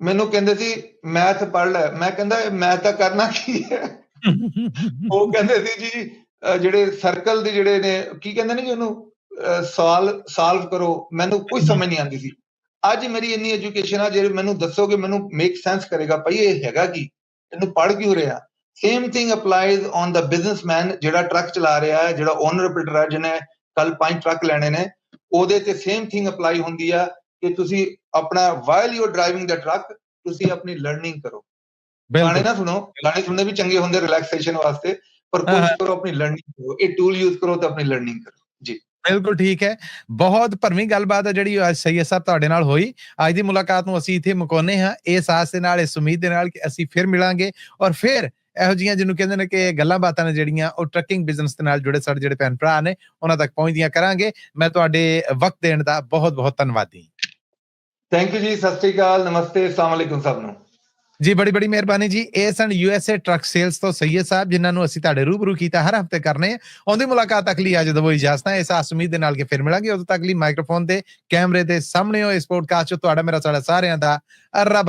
B: ਮੈਨੂੰ ਕਹਿੰਦੇ ਸੀ ਮੈਥ ਪੜ੍ਹ ਲੈ। ਮੈਂ ਕਹਿੰਦਾ ਮੈਥ ਤਾਂ ਕਰਨਾ ਕੀ ਹੈ? ਉਹ ਕਹਿੰਦੇ ਸੀ ਜੀ ਜਿਹੜੇ ਸਰਕਲ ਦੇ ਜਿਹੜੇ ਨੇ ਕੀ ਕਹਿੰਦੇ ਨੇ ਜੀ ਉਹਨੂੰ? ਸਵਾਲ ਸਾਲਵ ਕਰੋ। ਮੈਨੂੰ ਕੋਈ ਸਮਝ ਨਹੀਂ ਆਉਂਦੀ ਸੀ। ਅੱਜ ਮੇਰੀ ਇੰਨੀ ਐਜੂਕੇਸ਼ਨ ਆ ਜੇ ਮੈਨੂੰ ਦੱਸੋਗੇ ਮੈਨੂੰ ਮੇਕ ਸੈਂਸ ਕਰੇਗਾ ਭਈ ਇਹ ਹੈਗਾ ਕੀ? ਇਹਨੂੰ ਪੜ੍ਹ ਕਿਉਂ ਰਿਹਾ? Same thing applies on the businessman ਜਿਹੜਾ ਟਰੱਕ ਚਲਾ ਰਿਹਾ ਹੈ ਜਿਹੜਾ ਓਨਰ ਆਪਰੇਟਰ ਹੈ ਜਿਹਨੇ ਕੱਲ ਪੰਜ ਟਰੱਕ ਲੈਣੇ ਨੇ ਉਹਦੇ ਤੇ ਸੇਮ ਥਿੰਗ ਅਪਲਾਈ ਹੁੰਦੀ ਆ ਕਿ ਤੁਸੀਂ ਆਪਣਾ while you driving the truck ਤੁਸੀਂ ਆਪਣੀ ਲਰਨਿੰਗ ਕਰੋ। ਗਾਣੇ ਨਾ ਸੁਣੋ ਗਾਣੇ ਸੁਣਨੇ ਵੀ ਚੰਗੇ ਹੁੰਦੇ ਰਿਲੈਕਸੇਸ਼ਨ ਵਾਸਤੇ ਪਰ। ਕੋਸ਼ਿਸ਼ ਕਰੋ ਆਪਣੀ ਲਰਨਿੰਗ ਕਰੋ। ਇਹ ਟੂਲ ਯੂਜ਼ ਕਰੋ ਤਾਂ ਆਪਣੀ ਲਰਨਿੰਗ ਕਰੋ।
C: ਬਿਲਕੁਲ ਠੀਕ ਹੈ। ਬਹੁਤ ਭਰਵੀਂ ਗੱਲਬਾਤ ਹੈ ਜਿਹੜੀ ਅੱਜ ਸੈਯਦ ਸਾਹਿਬ ਤੁਹਾਡੇ ਨਾਲ ਹੋਈ। ਅੱਜ ਦੀ ਮੁਲਾਕਾਤ ਨੂੰ ਅਸੀਂ ਇੱਥੇ ਮੁਕਾਉਂਦੇ ਹਾਂ। ਇਸ ਆਸ ਦੇ ਨਾਲ ਇਸ ਉਮੀਦ ਦੇ ਨਾਲ ਕਿ ਅਸੀਂ ਫਿਰ ਮਿਲਾਂਗੇ ਔਰ ਫਿਰ ਇਹੋ ਜੀਆਂ ਜਿਹਨੂੰ ਕਹਿੰਦੇ ਨੇ ਕਿ ਗੱਲਾਂ ਬਾਤਾਂ ਨੇ ਜਿਹੜੀਆਂ ਉਹ ਟਰੱਕਿੰਗ ਬਿਜ਼ਨਸ ਦੇ ਨਾਲ ਜੁੜੇ ਸਾਡੇ ਜਿਹੜੇ ਭੈਣ ਭਰਾ ਨੇ ਉਹਨਾਂ ਤੱਕ ਪਹੁੰਚਦੀਆਂ ਕਰਾਂਗੇ। ਮੈਂ ਤੁਹਾਡੇ ਵਕਤ ਦੇਣ ਦਾ ਬਹੁਤ ਬਹੁਤ ਧੰਨਵਾਦੀ
B: ਥੈਂਕ ਯੂ ਜੀ ਸਤਿ ਸ਼੍ਰੀ ਅਕਾਲ ਨਮਸਤੇ ਅਸਲਾਮ ਅਲੈਕੁਮ ਸਭ ਨੂੰ।
C: ਜੀ ਬੜੀ ਬੜੀ ਮਿਹਰਬਾਨੀ ਜੀ। ਇਹ ਸਨ ਯੂਐਸਏ ਟਰੱਕ ਸੇਲਸ ਤੋਂ ਸੈਯਦ ਸਾਹਿਬ ਜਿਨ੍ਹਾਂ ਨੂੰ ਅਸੀਂ ਤੁਹਾਡੇ ਰੂਬਰੂ ਕੀਤਾ ਹਰ ਹਫ਼ਤੇ ਕਰਨੇ ਆਉਂਦੀ ਮੁਲਾਕਾਤ ਤੱਕ ਲਈ ਅੱਜ ਦਵੋ ਇਜਾਜ਼ਤ ਹੈ। ਇਸ ਆਸ ਉਮੀਦ ਦੇ ਨਾਲ ਕਿ ਫਿਰ ਮਿਲਾਂਗੇ। ਉਦੋਂ ਤੱਕ ਲਈ ਮਾਈਕ੍ਰੋਫੋਨ ਤੇ ਕੈਮਰੇ ਦੇ ਸਾਹਮਣੇ ਹੋ ਇਸ ਪੋਡਕਾਸਟ 'ਚ। ਤੁਹਾਡਾ ਮੇਰਾ ਸਾਡਾ ਸਾਰਿਆਂ ਦਾ ਰੱਬ